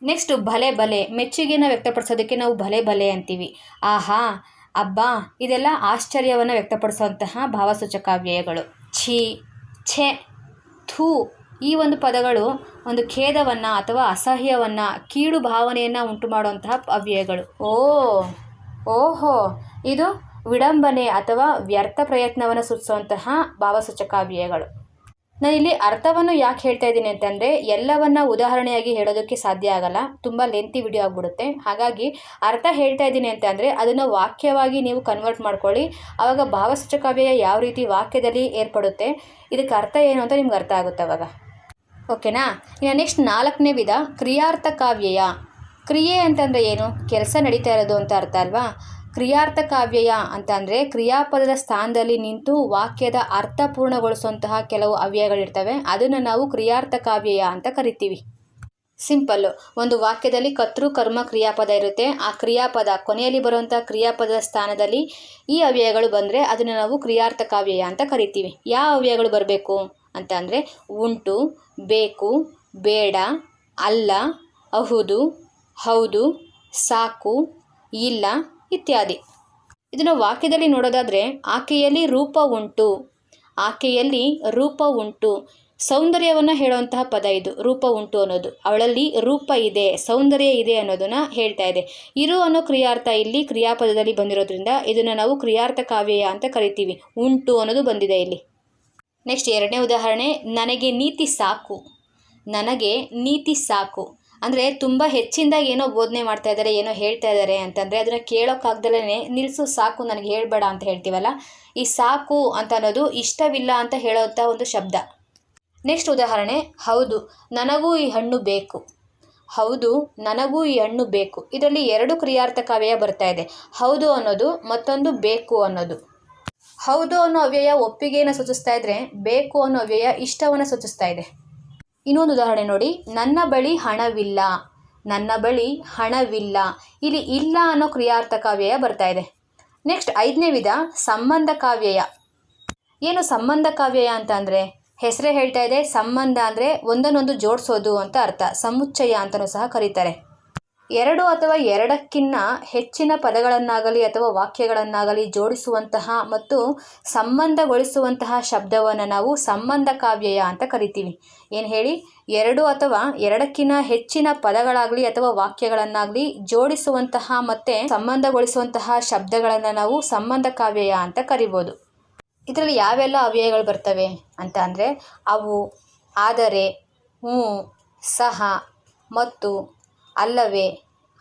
ನೆಕ್ಸ್ಟ್ ಭಲೆ ಬಲೆ ಮೆಚ್ಚುಗೆನ ವ್ಯಕ್ತಪಡಿಸೋದಕ್ಕೆ ನಾವು ಭಲೆ ಬಲೆ ಅಂತೀವಿ. ಆಹಾ ಅಬ್ಬಾ, ಇದೆಲ್ಲ ಆಶ್ಚರ್ಯವನ್ನು ವ್ಯಕ್ತಪಡಿಸುವಂತಹ ಭಾವಸೂಚಕ ವ್ಯಯಗಳು ಛಿ, ಛೆ, ಥೂ ಈ ಒಂದು ಪದಗಳು ಒಂದು ಖೇದವನ್ನು ಅಥವಾ ಅಸಹ್ಯವನ್ನು, ಕೀಳು ಭಾವನೆಯನ್ನು ಉಂಟು ಮಾಡುವಂತಹ ಅವ್ಯಯಗಳು. ಓ, ಓಹೋ, ಇದು ವಿಡಂಬನೆ ಅಥವಾ ವ್ಯರ್ಥ ಪ್ರಯತ್ನವನ್ನು ಸೂಚಿಸುವಂತಹ ಭಾವಸೂಚಕಾವ್ಯಯಗಳು ನಾನಿಲ್ಲಿ ಅರ್ಥವನ್ನು ಯಾಕೆ ಹೇಳ್ತಾ ಇದ್ದೀನಿ ಅಂತಂದರೆ, ಎಲ್ಲವನ್ನು ಉದಾಹರಣೆಯಾಗಿ ಹೇಳೋದಕ್ಕೆ ಸಾಧ್ಯ ಆಗಲ್ಲ. ತುಂಬ ಲೆಂತಿ ವಿಡಿಯೋ ಆಗಿಬಿಡುತ್ತೆ. ಹಾಗಾಗಿ ಅರ್ಥ ಹೇಳ್ತಾ ಇದ್ದೀನಿ ಅಂತಂದರೆ, ಅದನ್ನು ವಾಕ್ಯವಾಗಿ ನೀವು ಕನ್ವರ್ಟ್ ಮಾಡ್ಕೊಳ್ಳಿ. ಆವಾಗ ಭಾವಸೂಚಕಾವ್ಯಯ ಯಾವ ರೀತಿ ವಾಕ್ಯದಲ್ಲಿ ಏರ್ಪಡುತ್ತೆ, ಇದಕ್ಕೆ ಅರ್ಥ ಏನು ಅಂತ ನಿಮ್ಗೆ ಅರ್ಥ ಆಗುತ್ತೆ ಅವಾಗ. ಓಕೆನಾ? ಇನ್ನು ನೆಕ್ಸ್ಟ್ ನಾಲ್ಕನೇ ವಿಧ ಕ್ರಿಯಾರ್ಥ ಕಾವ್ಯಯ ಕ್ರಿಯೆ ಅಂತಂದರೆ ಏನು? ಕೆಲಸ ನಡೀತಾ ಇರೋದು ಅಂತ ಅರ್ಥ ಅಲ್ವಾ? ಕ್ರಿಯಾರ್ಥಕಾವ್ಯಯ ಅಂತ ಅಂದರೆ ಕ್ರಿಯಾಪದದ ಸ್ಥಾನದಲ್ಲಿ ನಿಂತು ವಾಕ್ಯದ ಅರ್ಥ ಪೂರ್ಣಗೊಳಿಸುವಂತಹ ಕೆಲವು ಅವ್ಯಯಗಳಿರ್ತವೆ. ಅದನ್ನು ನಾವು ಕ್ರಿಯಾರ್ಥ ಕಾವ್ಯಯ ಅಂತ ಕರಿತೀವಿ. ಸಿಂಪಲ್ಲು ಒಂದು ವಾಕ್ಯದಲ್ಲಿ ಕರ್ತೃ, ಕರ್ಮ, ಕ್ರಿಯಾಪದ ಇರುತ್ತೆ. ಆ ಕ್ರಿಯಾಪದ, ಕೊನೆಯಲ್ಲಿ ಬರುವಂಥ ಕ್ರಿಯಾಪದದ ಸ್ಥಾನದಲ್ಲಿ ಈ ಅವ್ಯಯಗಳು ಬಂದರೆ ಅದನ್ನು ನಾವು ಕ್ರಿಯಾರ್ಥ ಕಾವ್ಯಯ ಅಂತ ಕರಿತೀವಿ. ಯಾವ ಅವ್ಯಯಗಳು ಬರಬೇಕು ಅಂತ ಅಂದರೆ ಉಂಟು, ಬೇಕು, ಬೇಡ, ಅಲ್ಲ, ಅಹುದು, ಹೌದು, ಸಾಕು, ಇಲ್ಲ ಇತ್ಯಾದಿ. ಇದನ್ನು ವಾಕ್ಯದಲ್ಲಿ ನೋಡೋದಾದರೆ, ಆಕೆಯಲ್ಲಿ ರೂಪ ಉಂಟು. ಆಕೆಯಲ್ಲಿ ರೂಪ ಉಂಟು. ಸೌಂದರ್ಯವನ್ನು ಹೇಳುವಂತಹ ಪದ ಇದು, ರೂಪ ಉಂಟು ಅನ್ನೋದು. ಅವಳಲ್ಲಿ ರೂಪ ಇದೆ, ಸೌಂದರ್ಯ ಇದೆ ಅನ್ನೋದನ್ನು ಹೇಳ್ತಾ ಇದೆ. ಇರು ಅನ್ನೋ ಕ್ರಿಯಾರ್ಥ ಇಲ್ಲಿ ಕ್ರಿಯಾಪದದಲ್ಲಿ ಬಂದಿರೋದ್ರಿಂದ ಇದನ್ನು ನಾವು ಕ್ರಿಯಾರ್ಥ ಕಾವ್ಯ ಅಂತ ಕರಿತೀವಿ. ಉಂಟು ಅನ್ನೋದು ಬಂದಿದೆ ಇಲ್ಲಿ. ನೆಕ್ಸ್ಟ್ ಎರಡನೇ ಉದಾಹರಣೆ, ನನಗೆ ನೀತಿ ಸಾಕು. ನನಗೆ ನೀತಿ ಸಾಕು. ಅಂದರೆ ತುಂಬ ಹೆಚ್ಚಿಂದ ಏನೋ ಬೋಧನೆ ಮಾಡ್ತಾ ಇದ್ದಾರೆ ಏನೋ ಹೇಳ್ತಾ ಇದ್ದಾರೆ ಅಂತಂದರೆ ಅದನ್ನು ಕೇಳೋಕ್ಕಾಗ್ದಲೇ ನಿಲ್ಲಿಸು ಸಾಕು ನನಗೆ ಹೇಳಬೇಡ ಅಂತ ಹೇಳ್ತೀವಲ್ಲ? ಈ ಸಾಕು ಅಂತ ಅನ್ನೋದು ಇಷ್ಟವಿಲ್ಲ ಅಂತ ಹೇಳೋಂಥ ಒಂದು ಶಬ್ದ. ನೆಕ್ಸ್ಟ್ ಉದಾಹರಣೆ, ಹೌದು, ನನಗೂ ಈ ಹಣ್ಣು ಬೇಕು. ಹೌದು, ನನಗೂ ಈ ಹಣ್ಣು ಬೇಕು. ಇದರಲ್ಲಿ ಎರಡು ಕ್ರಿಯಾರ್ಥಕಾವ್ಯಯ ಬರ್ತಾ ಇದೆ. ಹೌದು ಅನ್ನೋದು ಮತ್ತೊಂದು ಬೇಕು ಅನ್ನೋದು. ಹೌದು ಅನ್ನೋ ಅವ್ಯಯ ಒಪ್ಪಿಗೆಯನ್ನು ಸೂಚಿಸ್ತಾ ಇದ್ರೆ, ಬೇಕು ಅನ್ನೋ ಅವ್ಯಯ ಇಷ್ಟವನ್ನು ಸೂಚಿಸ್ತಾ ಇದೆ. ಇನ್ನೊಂದು ಉದಾಹರಣೆ ನೋಡಿ. ನನ್ನ ಬಳಿ ಹಣವಿಲ್ಲ. ನನ್ನ ಬಳಿ ಹಣವಿಲ್ಲ. ಇಲ್ಲಿ ಇಲ್ಲ ಅನ್ನೋ ಕ್ರಿಯಾರ್ಥ ಕಾವ್ಯಯ ಬರ್ತಾ ಇದೆ. ನೆಕ್ಸ್ಟ್ ಐದನೇ ವಿಧ, ಸಂಬಂಧ ಕಾವ್ಯಯ. ಏನು ಸಂಬಂಧ ಕಾವ್ಯಯ ಅಂತ ಅಂದರೆ? ಹೆಸರೇ ಹೇಳ್ತಾ ಇದೆ, ಸಂಬಂಧ ಅಂದರೆ ಒಂದನ್ನೊಂದು ಜೋಡಿಸೋದು ಅಂತ ಅರ್ಥ. ಸಮುಚ್ಚಯ ಅಂತಲೂ ಸಹ ಕರೀತಾರೆ. ಎರಡು ಅಥವಾ ಎರಡಕ್ಕಿನ್ನ ಹೆಚ್ಚಿನ ಪದಗಳನ್ನಾಗಲಿ ಅಥವಾ ವಾಕ್ಯಗಳನ್ನಾಗಲಿ ಜೋಡಿಸುವಂತಹ ಮತ್ತು ಸಂಬಂಧಗೊಳಿಸುವಂತಹ ಶಬ್ದವನ್ನು ನಾವು ಸಂಬಂಧ ಕಾವ್ಯಯ ಅಂತ ಕರಿತೀವಿ. ಏನು ಹೇಳಿ? ಎರಡು ಅಥವಾ ಎರಡಕ್ಕಿನ್ನ ಹೆಚ್ಚಿನ ಪದಗಳಾಗಲಿ ಅಥವಾ ವಾಕ್ಯಗಳನ್ನಾಗಲಿ ಜೋಡಿಸುವಂತಹ ಮತ್ತು ಸಂಬಂಧಗೊಳಿಸುವಂತಹ ಶಬ್ದಗಳನ್ನು ನಾವು ಸಂಬಂಧ ಕಾವ್ಯಯ ಅಂತ ಕರಿಬೋದು. ಇದರಲ್ಲಿ ಯಾವೆಲ್ಲ ಅವ್ಯಯಗಳು ಬರ್ತವೆ ಅಂತ ಅಂದರೆ ಅವು, ಆದರೆ ಹ್ಞೂ ಸಹ, ಮತ್ತು ಅಲ್ಲವೇ?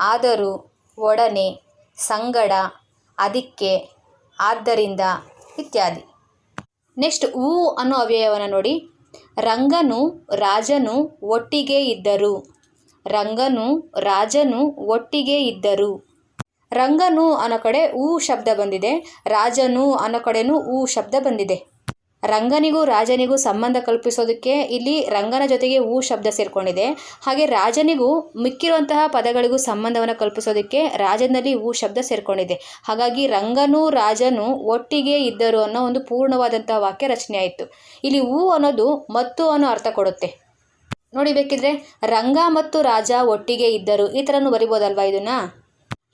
ಆದರೂ ಒಡನೆ, ಸಂಗಡ, ಅದಕ್ಕೆ, ಆದ್ದರಿಂದ ಇತ್ಯಾದಿ. ನೆಕ್ಸ್ಟ್ ಊ ಅನ್ನೋ ಅವ್ಯಯವನ್ನು ನೋಡಿ. ರಂಗನು ರಾಜನು ಒಟ್ಟಿಗೆ ಇದ್ದರು. ರಂಗನು ರಾಜನು ಒಟ್ಟಿಗೆ ಇದ್ದರು. ರಂಗನು ಅನ್ನೋ ಕಡೆ ಊ ಶಬ್ದ ಬಂದಿದೆ. ರಾಜನು ಅನ್ನೋ ಕಡೆನೂ ಊ ಶಬ್ದ ಬಂದಿದೆ. ರಂಗನಿಗೂ ರಾಜನಿಗೂ ಸಂಬಂಧ ಕಲ್ಪಿಸೋದಕ್ಕೆ ಇಲ್ಲಿ ರಂಗನ ಜೊತೆಗೆ ಹೂ ಶಬ್ದ ಸೇರಿಕೊಂಡಿದೆ. ಹಾಗೆ ರಾಜನಿಗೂ ಮಿಕ್ಕಿರುವಂತಹ ಪದಗಳಿಗೂ ಸಂಬಂಧವನ್ನು ಕಲ್ಪಿಸೋದಕ್ಕೆ ರಾಜನಲ್ಲಿ ಹೂ ಶಬ್ದ ಸೇರಿಕೊಂಡಿದೆ. ಹಾಗಾಗಿ ರಂಗನು ರಾಜನು ಒಟ್ಟಿಗೆ ಇದ್ದರು ಅನ್ನೋ ಒಂದು ಪೂರ್ಣವಾದಂತಹ ವಾಕ್ಯ ರಚನೆ ಆಯಿತು ಇಲ್ಲಿ ಹೂ ಅನ್ನೋದು ಮತ್ತು ಅನ್ನೋ ಅರ್ಥ ಕೊಡುತ್ತೆ. ನೋಡಿ ಬೇಕಿದ್ರೆ, ರಂಗ ಮತ್ತು ರಾಜ ಒಟ್ಟಿಗೆ ಇದ್ದರು. ಈ ಥರನೂ ಬರಿಬೋದಲ್ವಾ ಇದನ್ನ?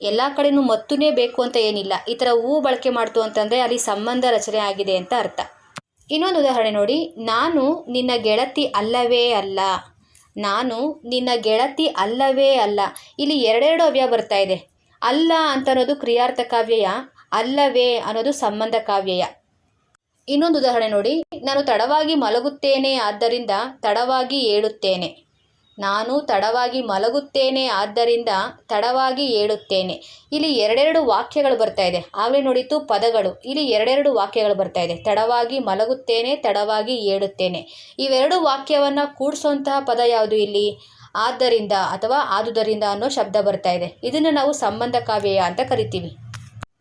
ಎಲ್ಲ ಕಡೆನೂ ಮತ್ತುನೇ ಬೇಕು ಅಂತ ಏನಿಲ್ಲ. ಈ ಥರ ಹೂ ಬಳಕೆ ಮಾಡ್ತು ಅಂತಂದರೆ ಅಲ್ಲಿ ಸಂಬಂಧ ರಚನೆ ಆಗಿದೆ ಅಂತ ಅರ್ಥ. ಇನ್ನೊಂದು ಉದಾಹರಣೆ ನೋಡಿ. ನಾನು ನಿನ್ನ ಗೆಳತಿ ಅಲ್ಲವೇ ಅಲ್ಲ. ನಾನು ನಿನ್ನ ಗೆಳತಿ ಅಲ್ಲವೇ ಅಲ್ಲ. ಇಲ್ಲಿ ಎರಡೆರಡು ಅವ್ಯಯ ಬರ್ತಾ ಇದೆ. ಅಲ್ಲ ಅಂತ ಅನ್ನೋದು ಕ್ರಿಯಾರ್ಥ ಕಾವ್ಯಯ, ಅಲ್ಲವೇ ಅನ್ನೋದು ಸಂಬಂಧ ಕಾವ್ಯಯ. ಇನ್ನೊಂದು ಉದಾಹರಣೆ ನೋಡಿ. ನಾನು ತಡವಾಗಿ ಮಲಗುತ್ತೇನೆ, ಆದ್ದರಿಂದ ತಡವಾಗಿ ಏಳುತ್ತೇನೆ. ನಾನು ತಡವಾಗಿ ಮಲಗುತ್ತೇನೆ ಆದ್ದರಿಂದ ತಡವಾಗಿ ಏಳುತ್ತೇನೆ. ಇಲ್ಲಿ ಎರಡೆರಡು ವಾಕ್ಯಗಳು ಬರ್ತಾ ಇದೆ. ಆಗಲೇ ನೋಡಿತು ಪದಗಳು. ಇಲ್ಲಿ ಎರಡೆರಡು ವಾಕ್ಯಗಳು ಬರ್ತಾ ಇದೆ. ತಡವಾಗಿ ಮಲಗುತ್ತೇನೆ, ತಡವಾಗಿ ಏಳುತ್ತೇನೆ. ಇವೆರಡು ವಾಕ್ಯವನ್ನು ಕೂಡಿಸುವಂತಹ ಪದ ಯಾವುದು ಇಲ್ಲಿ? ಆದ್ದರಿಂದ ಅಥವಾ ಆದುದರಿಂದ ಅನ್ನೋ ಶಬ್ದ ಬರ್ತಾ ಇದೆ. ಇದನ್ನು ನಾವು ಸಂಬಂಧ ಕಾವ್ಯ ಅಂತ ಕರಿತೀವಿ.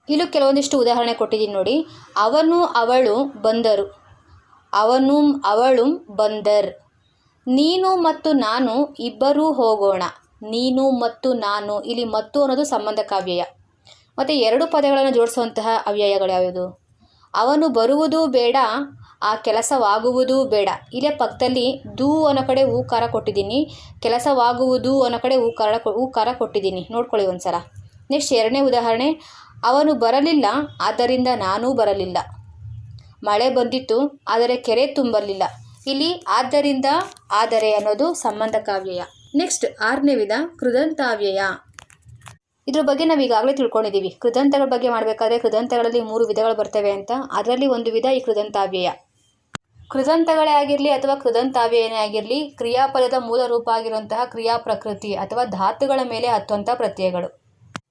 ಇಲ್ಲೂ ಕೆಲವೊಂದಿಷ್ಟು ಉದಾಹರಣೆ ಕೊಟ್ಟಿದ್ದೀನಿ ನೋಡಿ. ಅವನು ಅವಳು ಬಂದರು. ಅವನು ಅವಳು ಬಂದರ್. ನೀನು ಮತ್ತು ನಾನು ಇಬ್ಬರೂ ಹೋಗೋಣ. ನೀನು ಮತ್ತು ನಾನು. ಇಲ್ಲಿ ಮತ್ತು ಅನ್ನೋದು ಸಂಬಂಧ ಕಾವ್ಯಯ. ಮತ್ತು ಎರಡು ಪದಗಳನ್ನು ಜೋಡಿಸುವಂತಹ ಅವ್ಯಯಗಳು ಯಾವುದು? ಅವನು ಬರುವುದೂ ಬೇಡ, ಆ ಕೆಲಸವಾಗುವುದೂ ಬೇಡ. ಇಲ್ಲೇ ಪಕ್ಕದಲ್ಲಿ ದೂ ಅನ್ನೋ ಕಡೆ ಹೂಕಾರ ಕೊಟ್ಟಿದ್ದೀನಿ, ಕೆಲಸವಾಗುವುದು ಅನ್ನೋ ಕಡೆ ಹೂಕಾರ ಹೂಕಾರ ಕೊಟ್ಟಿದ್ದೀನಿ. ನೋಡ್ಕೊಳ್ಳಿ ಒಂದು ಸಲ ನೆಕ್ಸ್ಟ್ ಎರಡನೇ ಉದಾಹರಣೆ, ಅವನು ಬರಲಿಲ್ಲ, ಆದ್ದರಿಂದ ನಾನೂ ಬರಲಿಲ್ಲ. ಮಳೆ ಬಂದಿತ್ತು, ಆದರೆ ಕೆರೆ ತುಂಬಲಿಲ್ಲ. ಇಲ್ಲಿ ಆದ್ದರಿಂದ ಆದರೆ ಅನ್ನೋದು ಸಂಬಂಧ ಕಾವ್ಯಯ. ನೆಕ್ಸ್ಟ್ ಆರನೇ ವಿಧ, ಕೃದಂತಾವ್ಯಯ. ಇದ್ರ ಬಗ್ಗೆ ನಾವು ಈಗಾಗಲೇ ತಿಳ್ಕೊಂಡಿದ್ದೀವಿ ಕೃದಂತಗಳ ಬಗ್ಗೆ ಮಾಡಬೇಕಾದ್ರೆ ಕೃದಂತಗಳಲ್ಲಿ ಮೂರು ವಿಧಗಳು ಬರ್ತವೆ ಅಂತ. ಅದರಲ್ಲಿ ಒಂದು ವಿಧ ಈ ಕೃದಂತಾವ್ಯಯ. ಕೃದಂತಗಳೇ ಆಗಿರಲಿ ಅಥವಾ ಕೃದಂತಾವ್ಯಯನೇ ಆಗಿರಲಿ, ಕ್ರಿಯಾಪದದ ಮೂಲ ರೂಪ ಆಗಿರುವಂತಹ ಕ್ರಿಯಾ ಪ್ರಕೃತಿ ಅಥವಾ ಧಾತುಗಳ ಮೇಲೆ ಹತ್ತುವಂಥ ಪ್ರತ್ಯಯಗಳು.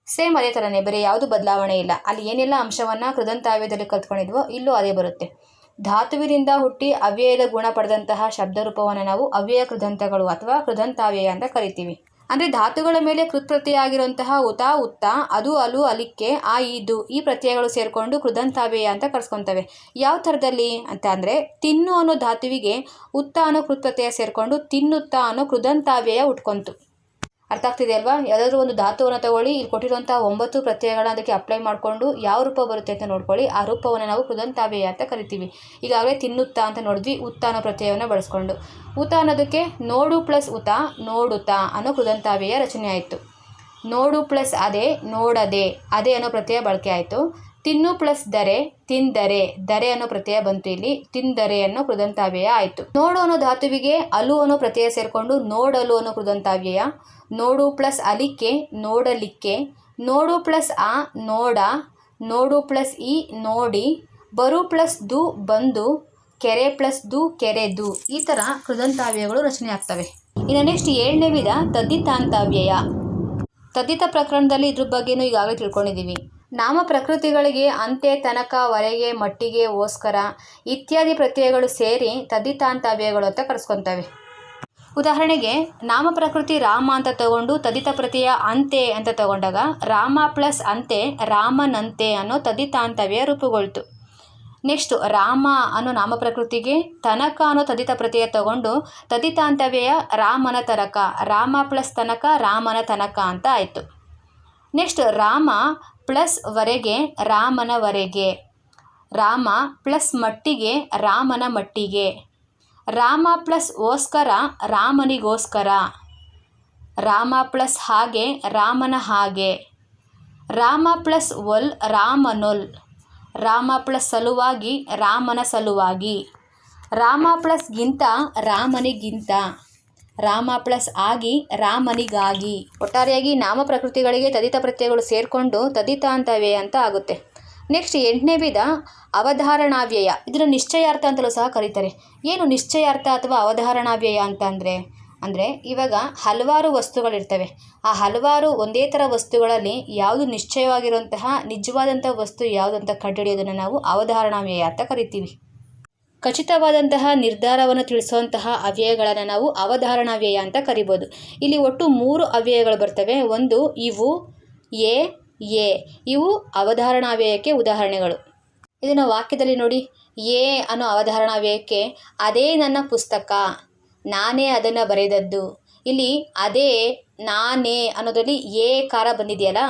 ಸೇಮ್ ಅದೇ ಥರನೇ ಬೇರೆ ಯಾವುದು ಬದಲಾವಣೆ ಇಲ್ಲ. ಅಲ್ಲಿ ಏನೆಲ್ಲ ಅಂಶವನ್ನು ಕೃದಂತಾವ್ಯದಲ್ಲಿ ಕಲ್ತ್ಕೊಂಡಿದ್ವೋ ಇಲ್ಲೂ ಅದೇ ಬರುತ್ತೆ. ಧಾತುವಿನಿಂದ ಹುಟ್ಟಿ ಅವ್ಯಯದ ಗುಣ ಪಡೆದಂತಹ ಶಬ್ದರೂಪವನ್ನು ನಾವು ಅವ್ಯಯ ಕೃದಂತಗಳು ಅಥವಾ ಕೃದಂತಾವ್ಯಯ ಅಂತ ಕರಿತೀವಿ. ಅಂದರೆ ಧಾತುಗಳ ಮೇಲೆ ಕೃತ್ಪ್ರತ್ಯಯ ಆಗಿರುವಂತಹ ಉತ, ಉತ್ತ, ಅದು, ಅಲು, ಅಲಿಕ್ಕೆ, ಆ ಇದು ಈ ಪ್ರತ್ಯಯಗಳು ಸೇರಿಕೊಂಡು ಕೃದಂತಾವ್ಯಯ ಅಂತ ಕರ್ಸ್ಕೊತವೆ. ಯಾವ ಥರದಲ್ಲಿ ಅಂತ ಅಂದರೆ ತಿನ್ನು ಅನ್ನೋ ಧಾತುವಿಗೆ ಉತ್ತ ಅನ್ನೋ ಕೃತ್ಪ್ರತ್ಯಯ ಸೇರಿಕೊಂಡು ತಿನ್ನುತ್ತ ಅನ್ನೋ ಕೃದಂತಾವ್ಯಯ ಉಟ್ಕೊಂತು. ಅರ್ಥ ಆಗ್ತಿದೆ ಅಲ್ವಾ? ಯಾವುದಾದ್ರೂ ಒಂದು ಧಾತುವನ್ನು ತಗೊಳ್ಳಿ, ಇಲ್ಲಿ ಕೊಟ್ಟಿರುವಂಥ ಒಂಬತ್ತು ಪ್ರತ್ಯಯಗಳನ್ನ ಅದಕ್ಕೆ ಅಪ್ಲೈ ಮಾಡಿಕೊಂಡು ಯಾವ ರೂಪ ಬರುತ್ತೆ ಅಂತ ನೋಡ್ಕೊಳ್ಳಿ. ಆ ರೂಪವನ್ನು ನಾವು ಕೃದಂತಾವ್ಯಯ ಅಂತ ಕರಿತೀವಿ. ಈಗಾಗಲೇ ತಿನ್ನುತ್ತಾ ಅಂತ ನೋಡಿದ್ವಿ, ಉತ್ತ ಅನ್ನೋ ಪ್ರತ್ಯಯವನ್ನು ಬಳಸ್ಕೊಂಡು. ಉತ ಅನ್ನೋದಕ್ಕೆ ನೋಡು ಪ್ಲಸ್ ಉತ ನೋಡುತ್ತ ಅನ್ನೋ ಕೃದಂತಾವ್ಯಯ ರಚನೆ ಆಯಿತು. ನೋಡು ಪ್ಲಸ್ ಅದೇ, ನೋಡದೆ, ಅದೇ ಅನ್ನೋ ಪ್ರತ್ಯಯ ಬಳಕೆ ಆಯಿತು. ತಿನ್ನು ಪ್ಲಸ್ ದರೆ ತಿಂದರೆ ದರೆ. ಅನ್ನೋ ಪ್ರತ್ಯಯ ಬಂತು ಇಲ್ಲಿ. ತಿಂದರೆ ಅನ್ನೋ ಕೃದಂತಾವ್ಯಯ ಆಯಿತು. ನೋಡು ಅನ್ನೋ ಧಾತುವಿಗೆ ಅಲು ಅನ್ನೋ ಪ್ರತ್ಯಯ ಸೇರಿಕೊಂಡು ನೋಡಲು ಅನ್ನೋ ಕೃದಂತಾವ್ಯಯ. ನೋಡು ಪ್ಲಸ್ ಅಲಿಕ್ಕೆ ನೋಡಲಿಕ್ಕೆ. ನೋಡು ಪ್ಲಸ್ ಆ, ನೋಡ. ನೋಡು ಪ್ಲಸ್ ಇ ನೋಡಿ. ಬರು ಪ್ಲಸ್ ದು, ಬಂದು. ಕೆರೆ ಪ್ಲಸ್ ದು, ಕೆರೆದು. ಈ ಥರ ಕೃದಂತಾವ್ಯಗಳು ರಚನೆ ಆಗ್ತವೆ. ಇನ್ನು ನೆಕ್ಸ್ಟ್ ಏಳನೇ ವಿಧ ತದ್ದಿತಾಂತಾವ್ಯಯ. ತದ್ದಿತ ಪ್ರಕರಣದಲ್ಲಿ ಇದ್ರ ಬಗ್ಗೆನೂ ಈಗಾಗಲೇ ತಿಳ್ಕೊಂಡಿದ್ದೀವಿ. ನಾಮ ಪ್ರಕೃತಿಗಳಿಗೆ ಅಂತೆ ತನಕ ವರೆಗೆ ಮಟ್ಟಿಗೆ ಓಸ್ಕರ ಇತ್ಯಾದಿ ಪ್ರತ್ಯಯಗಳು ಸೇರಿ ತದ್ದಿತಾಂತಾವ್ಯಯಗಳು ಅಂತ ಕರೆಸ್ಕೊತವೆ. ಉದಾಹರಣೆಗೆ ನಾಮ ಪ್ರಕೃತಿ ರಾಮ ಅಂತ ತಗೊಂಡು ತದಿತ ಪ್ರತಿಯ ಅಂತೆ ಅಂತ ತಗೊಂಡಾಗ ರಾಮ ಪ್ಲಸ್ ಅಂತೆ ರಾಮನಂತೆ ಅನ್ನೋ ತದಿತಾಂತವ್ಯ ರೂಪುಗೊಳ್ತು. ನೆಕ್ಸ್ಟ್ ರಾಮ ಅನ್ನೋ ನಾಮ ಪ್ರಕೃತಿಗೆ ತನಕ ಅನ್ನೋ ತದಿತ ಪ್ರತ್ಯಯ ತಗೊಂಡು ತದಿತಾಂತವ್ಯ ರಾಮನ ತನಕ, ರಾಮ ಪ್ಲಸ್ ತನಕ ರಾಮನ ತನಕ ಅಂತ ಆಯಿತು. ನೆಕ್ಸ್ಟ್ ರಾಮ ಪ್ಲಸ್ ವರೆಗೆ ರಾಮನವರೆಗೆ ರಾಮ ಪ್ಲಸ್ ಮಟ್ಟಿಗೆ ರಾಮನ ಮಟ್ಟಿಗೆ. ರಾಮ ಪ್ಲಸ್ ಓಸ್ಕರ ರಾಮನಿಗೋಸ್ಕರ. ರಾಮ ಪ್ಲಸ್ ಹಾಗೆ ರಾಮನ ಹಾಗೆ. ರಾಮ ಪ್ಲಸ್ ಒಲ್ ರಾಮನೊಲ್. ರಾಮ ಪ್ಲಸ್ ಸಲುವಾಗಿ ರಾಮನ ಸಲುವಾಗಿ. ರಾಮ ಪ್ಲಸ್ಗಿಂತ ರಾಮನಿಗಿಂತ. ರಾಮ ಪ್ಲಸ್ ಆಗಿ ರಾಮನಿಗಾಗಿ. ಒಟ್ಟಾರೆಯಾಗಿ ನಾಮ ಪ್ರಕೃತಿಗಳಿಗೆ ತದಿತ ಪ್ರತ್ಯಯಗಳು ಸೇರಿಕೊಂಡು ತದಿತಾಂತವ್ಯಯ ಅಂತ ಆಗುತ್ತೆ. ನೆಕ್ಸ್ಟ್ ಎಂಟನೇ ವಿಧ, ಅವಧಾರಣಾವ್ಯಯ. ಇದನ್ನು ನಿಶ್ಚಯಾರ್ಥ ಅಂತಲೂ ಸಹ ಕರೀತಾರೆ. ಏನು ನಿಶ್ಚಯಾರ್ಥ ಅಥವಾ ಅವಧಾರಣಾವ್ಯಯ ಅಂತ ಅಂದರೆ? ಅಂದರೆ ಇವಾಗ ಹಲವಾರು ವಸ್ತುಗಳಿರ್ತವೆ. ಆ ಹಲವಾರು ಒಂದೇ ಥರ ವಸ್ತುಗಳಲ್ಲಿ ಯಾವುದು ನಿಶ್ಚಯವಾಗಿರುವಂತಹ, ನಿಜವಾದಂಥ ವಸ್ತು ಯಾವುದಂತ ಕಂಡುಹಿಡಿಯೋದನ್ನು ನಾವು ಅವಧಾರಣಾವ್ಯಯ ಅಂತ ಕರಿತೀವಿ. ಖಚಿತವಾದಂತಹ ನಿರ್ಧಾರವನ್ನು ತಿಳಿಸುವಂತಹ ಅವ್ಯಯಗಳನ್ನು ನಾವು ಅವಧಾರಣಾ ವ್ಯಯ ಅಂತ ಕರಿಬೋದು. ಇಲ್ಲಿ ಒಟ್ಟು ಮೂರು ಅವ್ಯಯಗಳು ಬರ್ತವೆ. ಒಂದು ಇವು, ಎ ಎ. ಇವು ಅವಧಾರಣಾ ವ್ಯಯಕ್ಕೆ ಉದಾಹರಣೆಗಳು. ಇದನ್ನು ವಾಕ್ಯದಲ್ಲಿ ನೋಡಿ. ಎ ಅನ್ನೋ ಅವಧಾರಣಾ ವ್ಯಯಕ್ಕೆ ಅದೇ ನನ್ನ ಪುಸ್ತಕ, ನಾನೇ ಅದನ್ನು ಬರೆದದ್ದು. ಇಲ್ಲಿ ಅದೇ ನಾನೇ ಅನ್ನೋದರಲ್ಲಿ ಏ ಕಾರ ಬಂದಿದೆಯಲ್ಲ?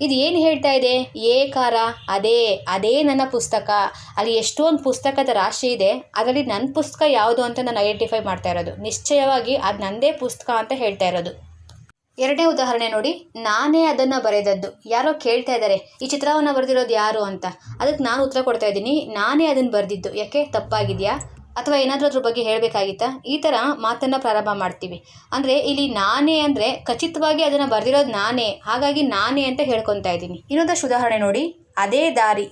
ಇದು ಏನು ಹೇಳ್ತಾ ಇದೆ? ಏಕಾರ ಅದೇ ಅದೇ ನನ್ನ ಪುಸ್ತಕ. ಅಲ್ಲಿ ಎಷ್ಟೊಂದು ಪುಸ್ತಕದ ರಾಶಿ ಇದೆ. ಅದರಲ್ಲಿ ನನ್ನ ಪುಸ್ತಕ ಯಾವುದು ಅಂತ ನಾನು ಐಡೆಂಟಿಫೈ ಮಾಡ್ತಾ ಇರೋದು. ನಿಶ್ಚಯವಾಗಿ ಅದು ನನ್ನದೇ ಪುಸ್ತಕ ಅಂತ ಹೇಳ್ತಾ ಇರೋದು. ಎರಡನೇ ಉದಾಹರಣೆ ನೋಡಿ. ನಾನೇ ಅದನ್ನು ಬರೆದದ್ದು. ಯಾರೋ ಕೇಳ್ತಾ ಇದ್ದಾರೆ, ಈ ಚಿತ್ರವನ್ನು ಬರೆದಿರೋದು ಯಾರು? ಅಂತ. ಅದಕ್ಕೆ ನಾನು ಉತ್ತರ ಕೊಡ್ತಾ ಇದ್ದೀನಿ. ನಾನೇ ಅದನ್ನು ಬರೆದಿದ್ದು. ಯಾಕೆ? ತಪ್ಪಾಗಿದೆಯಾ? ಅಥವಾ ಏನಾದರೂ ಅದ್ರ ಬಗ್ಗೆ ಹೇಳಬೇಕಾಗಿತ್ತಾ? ಈ ಥರ ಮಾತನ್ನು ಪ್ರಾರಂಭ ಮಾಡ್ತೀವಿ. ಅಂದರೆ ಇಲ್ಲಿ ನಾನೇ ಅಂದರೆ ಖಚಿತವಾಗಿ ಅದನ್ನು ಬರೆದಿರೋದು ನಾನೇ, ಹಾಗಾಗಿ ನಾನೇ ಅಂತ ಹೇಳ್ಕೊತಾ ಇದ್ದೀನಿ. ಇನ್ನೊಂದಷ್ಟು ಉದಾಹರಣೆ ನೋಡಿ. ಅದೇ ದಾರಿ,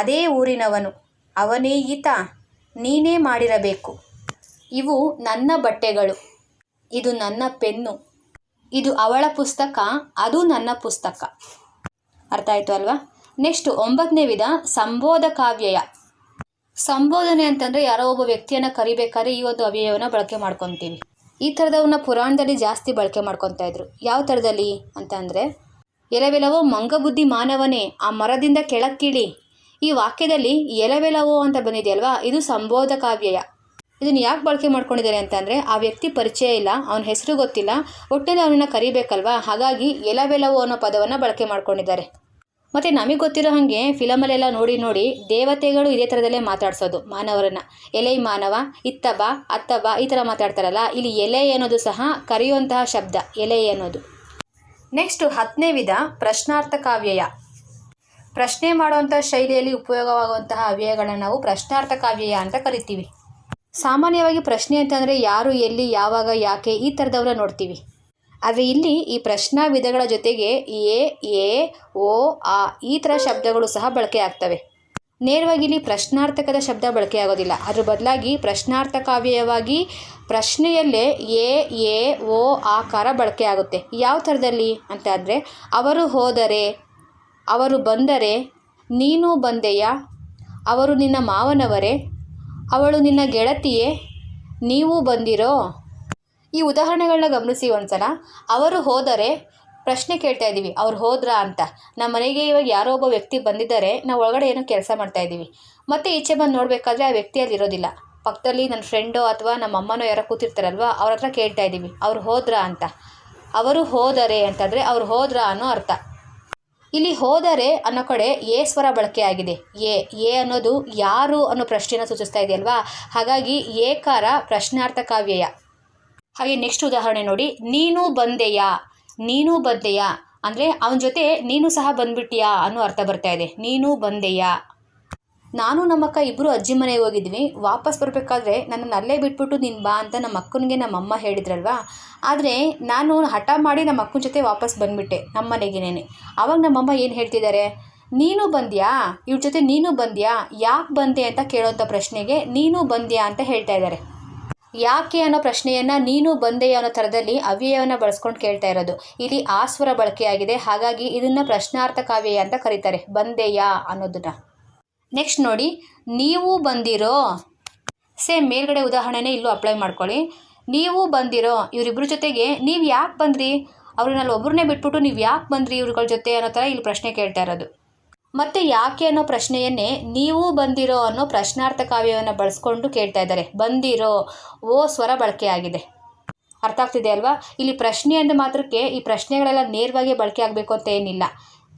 ಅದೇ ಊರಿನವನು, ಅವನೇ ಈತ, ನೀನೇ ಮಾಡಿರಬೇಕು. ಇವು ನನ್ನ ಬಟ್ಟೆಗಳು, ಇದು ನನ್ನ ಪೆನ್ನು, ಇದು ಅವಳ ಪುಸ್ತಕ, ಅದು ನನ್ನ ಪುಸ್ತಕ. ಅರ್ಥ ಆಯಿತು ಅಲ್ವಾ? ನೆಕ್ಸ್ಟ್ ಒಂಬತ್ತನೇ ವಿಧ ಸಂಬೋಧ ಕಾವ್ಯಯ ಸಂಬೋಧನೆ ಅಂತಂದರೆ ಯಾರೋ ಒಬ್ಬ ವ್ಯಕ್ತಿಯನ್ನು ಕರಿಬೇಕಾದ್ರೆ ಈ ಒಂದು ಅವ್ಯಯವನ್ನು ಬಳಕೆ ಮಾಡ್ಕೊತೀವಿ ಈ ಥರದವನ್ನ ಪುರಾಣದಲ್ಲಿ ಜಾಸ್ತಿ ಬಳಕೆ ಮಾಡ್ಕೊತಾ ಇದ್ರು. ಯಾವ ಥರದಲ್ಲಿ ಅಂತ ಅಂದರೆ, ಎಲವೆಲವೋ ಮಂಗಬುದ್ಧಿ ಮಾನವನೇ, ಆ ಮರದಿಂದ ಕೆಳಕ್ಕಿಳಿ. ಈ ವಾಕ್ಯದಲ್ಲಿ ಎಲವೆಲವೋ ಅಂತ ಬಂದಿದೆಯಲ್ವಾ ಇದು ಸಂಬೋಧ ಕಾವ್ಯಯ. ಇದನ್ನು ಯಾಕೆ ಬಳಕೆ ಮಾಡ್ಕೊಂಡಿದ್ದಾರೆ ಅಂತಂದರೆ ಆ ವ್ಯಕ್ತಿ ಪರಿಚಯ ಇಲ್ಲ, ಅವನ ಹೆಸರು ಗೊತ್ತಿಲ್ಲ, ಒಟ್ಟಿನಲ್ಲಿ ಅವನನ್ನು ಕರಿಬೇಕಲ್ವಾ? ಹಾಗಾಗಿ ಎಲವೆಲವೋ ಅನ್ನೋ ಪದವನ್ನು ಬಳಕೆ ಮಾಡ್ಕೊಂಡಿದ್ದಾರೆ. ಮತ್ತು ನಮಗೆ ಗೊತ್ತಿರೋ ಹಾಗೆ ಫಿಲಮಲ್ಲೆಲ್ಲ ನೋಡಿ ನೋಡಿ ದೇವತೆಗಳು ಇದೇ ಥರದಲ್ಲೇ ಮಾತಾಡ್ಸೋದು, ಮಾನವರನ್ನು. ಎಲೆ ಮಾನವ ಇತ್ತ ಬಾ ಅತ್ತ ಈ ಥರ ಮಾತಾಡ್ತಾರಲ್ಲ, ಇಲ್ಲಿ ಎಲೆ ಅನ್ನೋದು ಸಹ ಕರೆಯುವಂತಹ ಶಬ್ದ, ಎಲೆ ಅನ್ನೋದು. ನೆಕ್ಸ್ಟ್ ಹತ್ತನೇ ವಿಧ, ಪ್ರಶ್ನಾರ್ಥ ಕಾವ್ಯಯ. ಪ್ರಶ್ನೆ ಮಾಡುವಂಥ ಶೈಲಿಯಲ್ಲಿ ಉಪಯೋಗವಾಗುವಂತಹ ಅವ್ಯಯಗಳನ್ನು ನಾವು ಪ್ರಶ್ನಾರ್ಥ ಕಾವ್ಯಯ ಅಂತ ಕರಿತೀವಿ. ಸಾಮಾನ್ಯವಾಗಿ ಪ್ರಶ್ನೆ ಅಂತಂದರೆ ಯಾರು, ಎಲ್ಲಿ, ಯಾವಾಗ, ಯಾಕೆ ಈ ಥರದವ್ರನ್ನ ನೋಡ್ತೀವಿ. ಆದರೆ ಇಲ್ಲಿ ಈ ಪ್ರಶ್ನಾ ವಿಧಗಳ ಜೊತೆಗೆ ಎ ಎ, ಓ, ಆ ಈ ಥರ ಶಬ್ದಗಳು ಸಹ ಬಳಕೆ ಆಗ್ತವೆ. ನೇರವಾಗಿ ಇಲ್ಲಿ ಪ್ರಶ್ನಾರ್ಥಕದ ಶಬ್ದ ಬಳಕೆ ಆಗೋದಿಲ್ಲ. ಅದ್ರ ಬದಲಾಗಿ ಪ್ರಶ್ನಾರ್ಥಕಾವ್ಯವಾಗಿ ಪ್ರಶ್ನೆಯಲ್ಲೇ ಎ ಎ, ಓ, ಆಕಾರ ಬಳಕೆಯಾಗುತ್ತೆ ಯಾವ ಥರದಲ್ಲಿ ಅಂತ ಅಂದರೆ ಅವರು ಹೋದರೆ, ಅವರು ಬಂದರೆ, ನೀನು ಬಂದೆಯ? ಅವರು ನಿನ್ನ ಮಾವನವರೇ? ಅವಳು ನಿನ್ನ ಗೆಳತಿಯೇ? ನೀವು ಬಂದಿರೋ? ಈ ಉದಾಹರಣೆಗಳನ್ನ ಗಮನಿಸಿ ಒಂದ್ಸಲ. ಅವರು ಹೋದರೆ ಪ್ರಶ್ನೆ ಕೇಳ್ತಾ ಇದ್ದೀವಿ, ಅವ್ರು ಹೋದ್ರಾ ಅಂತ? ನಮ್ಮ ಮನೆಗೆ ಇವಾಗ ಯಾರೋ ಒಬ್ಬ ವ್ಯಕ್ತಿ ಬಂದಿದ್ದಾರೆ, ನಾವು ಒಳಗಡೆ ಏನೋ ಕೆಲಸ ಮಾಡ್ತಾ ಇದ್ದೀವಿ. ಮತ್ತೆ ಈಚೆ ಬಂದು ನೋಡಬೇಕಾದ್ರೆ ಆ ವ್ಯಕ್ತಿ ಅಲ್ಲಿ ಇರೋದಿಲ್ಲ. ಪಕ್ಕದಲ್ಲಿ ನನ್ನ ಫ್ರೆಂಡೋ ಅಥವಾ ನಮ್ಮ ಅಮ್ಮನೋ ಯಾರೋ ಕೂತಿರ್ತಾರಲ್ವ, ಅವ್ರ ಹತ್ರ ಕೇಳ್ತಾ ಇದ್ದೀವಿ, ಅವ್ರು ಹೋದ್ರಾ ಅಂತ? ಅವರು ಹೋದರೆ ಅಂತಂದರೆ ಅವ್ರು ಹೋದ್ರಾ ಅನ್ನೋ ಅರ್ಥ. ಇಲ್ಲಿ ಹೋದರೆ ಅನ್ನೋ ಕಡೆ ಎ ಸ್ವರ ಬಳಕೆ ಆಗಿದೆ. ಎ ಎ ಅನ್ನೋದು ಯಾರು ಅನ್ನೋ ಪ್ರಶ್ನೆನ ಸೂಚಿಸ್ತಾ ಇದೆಯಲ್ವಾ? ಹಾಗಾಗಿ ಏಕಾರ ಪ್ರಶ್ನಾರ್ಥ ಕಾವ್ಯಯ. ಹಾಗೆ ನೆಕ್ಸ್ಟ್ ಉದಾಹರಣೆ ನೋಡಿ. ನೀನು ಬಂದೆಯಾ? ನೀನು ಬಂದೆಯಾ? ಅಂದರೆ ಅವನ ಜೊತೆ ನೀನು ಸಹ ಬಂದ್ಬಿಟ್ಟಿಯಾ ಅನ್ನೋ ಅರ್ಥ ಬರ್ತಾ ಇದೆ. ನೀನು ಬಂದೆಯಾ? ನಾನು ನಮ್ಮಕ್ಕ ಇಬ್ಬರು ಅಜ್ಜಿ ಮನೆಗೆ ಹೋಗಿದ್ವಿ. ವಾಪಸ್ ಬರಬೇಕಾದ್ರೆ ನನ್ನನ್ನು ಅಲ್ಲೇ ಬಿಟ್ಬಿಟ್ಟು ನೀನು ಬಾ ಅಂತ ನಮ್ಮ ಅಕ್ಕನಿಗೆ ನಮ್ಮಮ್ಮ ಹೇಳಿದ್ರಲ್ವಾ? ಆದರೆ ನಾನು ಹಠ ಮಾಡಿ ನಮ್ಮ ಅಕ್ಕನ ಜೊತೆ ವಾಪಸ್ ಬಂದ್ಬಿಟ್ಟೆ, ನಮ್ಮ ಮನೆಗೇನೆ ಅವಾಗ ನಮ್ಮಮ್ಮ ಏನು ಹೇಳ್ತಿದ್ದಾರೆ? ನೀನು ಬಂದ್ಯಾ? ಇವ್ರ ಜೊತೆ ನೀನು ಬಂದ್ಯಾ? ಯಾಕೆ ಬಂದೆ ಅಂತ ಕೇಳೋಂಥ ಪ್ರಶ್ನೆಗೆ ನೀನು ಬಂದ್ಯಾ ಅಂತ ಹೇಳ್ತಾ ಇದ್ದಾರೆ. ಯಾಕೆ ಅನ್ನೋ ಪ್ರಶ್ನೆಯನ್ನು ನೀನು ಬಂದೆಯ ಅನ್ನೋ ಥರದಲ್ಲಿ ಅವ್ಯಯವನ್ನು ಬಳಸ್ಕೊಂಡು ಕೇಳ್ತಾ ಇರೋದು. ಇಲ್ಲಿ ಆಸ್ವರ ಬಳಕೆಯಾಗಿದೆ ಹಾಗಾಗಿ ಇದನ್ನು ಪ್ರಶ್ನಾರ್ಥ ಕಾವ್ಯ ಅಂತ ಕರೀತಾರೆ. ಬಂದೆಯ ಅನ್ನೋದನ್ನ. ನೆಕ್ಸ್ಟ್ ನೋಡಿ, ನೀವು ಬಂದಿರೋ ಸೇಮ್ ಮೇಲ್ಗಡೆ ಉದಾಹರಣೆನೇ ಇಲ್ಲೂ ಅಪ್ಲೈ ಮಾಡ್ಕೊಳ್ಳಿ. ನೀವು ಬಂದಿರೋ ಇವರಿಬ್ಬರ ಜೊತೆಗೆ ನೀವು ಯಾಕೆ ಬಂದ್ರಿ? ಅವ್ರನ್ನಲ್ಲಿ ಒಬ್ಬರನ್ನೇ ಬಿಟ್ಬಿಟ್ಟು ನೀವು ಯಾಕೆ ಬಂದ್ರಿ ಇವ್ರುಗಳ ಜೊತೆ ಅನ್ನೋ ಥರ ಇಲ್ಲಿ ಪ್ರಶ್ನೆ ಕೇಳ್ತಾ ಇರೋದು. ಮತ್ತು ಯಾಕೆ ಅನ್ನೋ ಪ್ರಶ್ನೆಯನ್ನೇ ನೀವು ಬಂದಿರೋ ಅನ್ನೋ ಪ್ರಶ್ನಾರ್ಥ ಕಾವ್ಯವನ್ನು ಬಳಸ್ಕೊಂಡು ಕೇಳ್ತಾ ಇದ್ದಾರೆ. ಬಂದಿರೋ, ಓ ಸ್ವರ ಬಳಕೆಯಾಗಿದೆ ಅರ್ಥ ಆಗ್ತಿದೆ ಅಲ್ವಾ? ಇಲ್ಲಿ ಪ್ರಶ್ನೆ ಅಂದ ಮಾತ್ರಕ್ಕೆ ಈ ಪ್ರಶ್ನೆಗಳೆಲ್ಲ ನೇರವಾಗಿ ಬಳಕೆ ಆಗಬೇಕು ಅಂತ ಏನಿಲ್ಲ.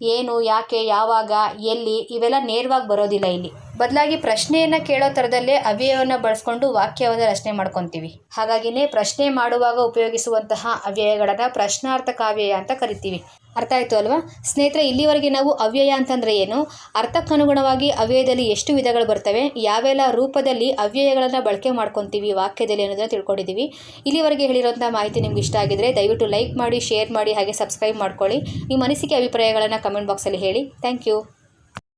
ಏನು, ಯಾಕೆ, ಯಾವಾಗ, ಎಲ್ಲಿ, ಇವೆಲ್ಲ ನೇರವಾಗಿ ಬರೋದಿಲ್ಲ ಇಲ್ಲಿ. ಬದಲಾಗಿ ಪ್ರಶ್ನೆಯನ್ನು ಕೇಳೋ ಥರದಲ್ಲೇ ಅವ್ಯಯವನ್ನು ಬಳಸ್ಕೊಂಡು ವಾಕ್ಯವನ್ನು ರಚನೆ ಮಾಡ್ಕೊಂತೀವಿ. ಹಾಗಾಗಿನೇ ಪ್ರಶ್ನೆ ಮಾಡುವಾಗ ಉಪಯೋಗಿಸುವಂತಹ ಅವ್ಯಯಗಳನ್ನು ಪ್ರಶ್ನಾರ್ಥ ಕಾವ್ಯಯ ಅಂತ ಕರಿತೀವಿ. ಅರ್ಥ ಆಯಿತು ಅಲ್ವಾ? ಸ್ನೇಹಿತರೆ, ಇಲ್ಲಿವರೆಗೆ ನಾವು ಅವ್ಯಯ ಅಂತಂದರೆ ಏನು? ಅರ್ಥಕ್ಕನುಗುಣವಾಗಿ ಅವ್ಯಯದಲ್ಲಿ ಎಷ್ಟು ವಿಧಗಳು ಬರ್ತವೆ? ಯಾವೆಲ್ಲ ರೂಪದಲ್ಲಿ ಅವ್ಯಯಗಳನ್ನು ಬಳಕೆ ಮಾಡ್ಕೊತೀವಿ, ವಾಕ್ಯದಲ್ಲಿ ಅನ್ನೋದನ್ನ ತಿಳ್ಕೊಂಡಿದ್ದೀವಿ ಇಲ್ಲಿವರೆಗೆ ಹೇಳಿರೋಂಥ ಮಾಹಿತಿ ನಿಮ್ಗೆ ಇಷ್ಟ ಆಗಿದ್ರೆ ದಯವಿಟ್ಟು ಲೈಕ್ ಮಾಡಿ, ಶೇರ್ ಮಾಡಿ, ಹಾಗೆ ಸಬ್ಸ್ಕ್ರೈಬ್ ಮಾಡ್ಕೊಳ್ಳಿ. ನಿಮ್ಮ ಅನಿಸಿಕೆ, ಅಭಿಪ್ರಾಯಗಳನ್ನು ಕಮೆಂಟ್ ಬಾಕ್ಸಲ್ಲಿ ಹೇಳಿ. Thank you.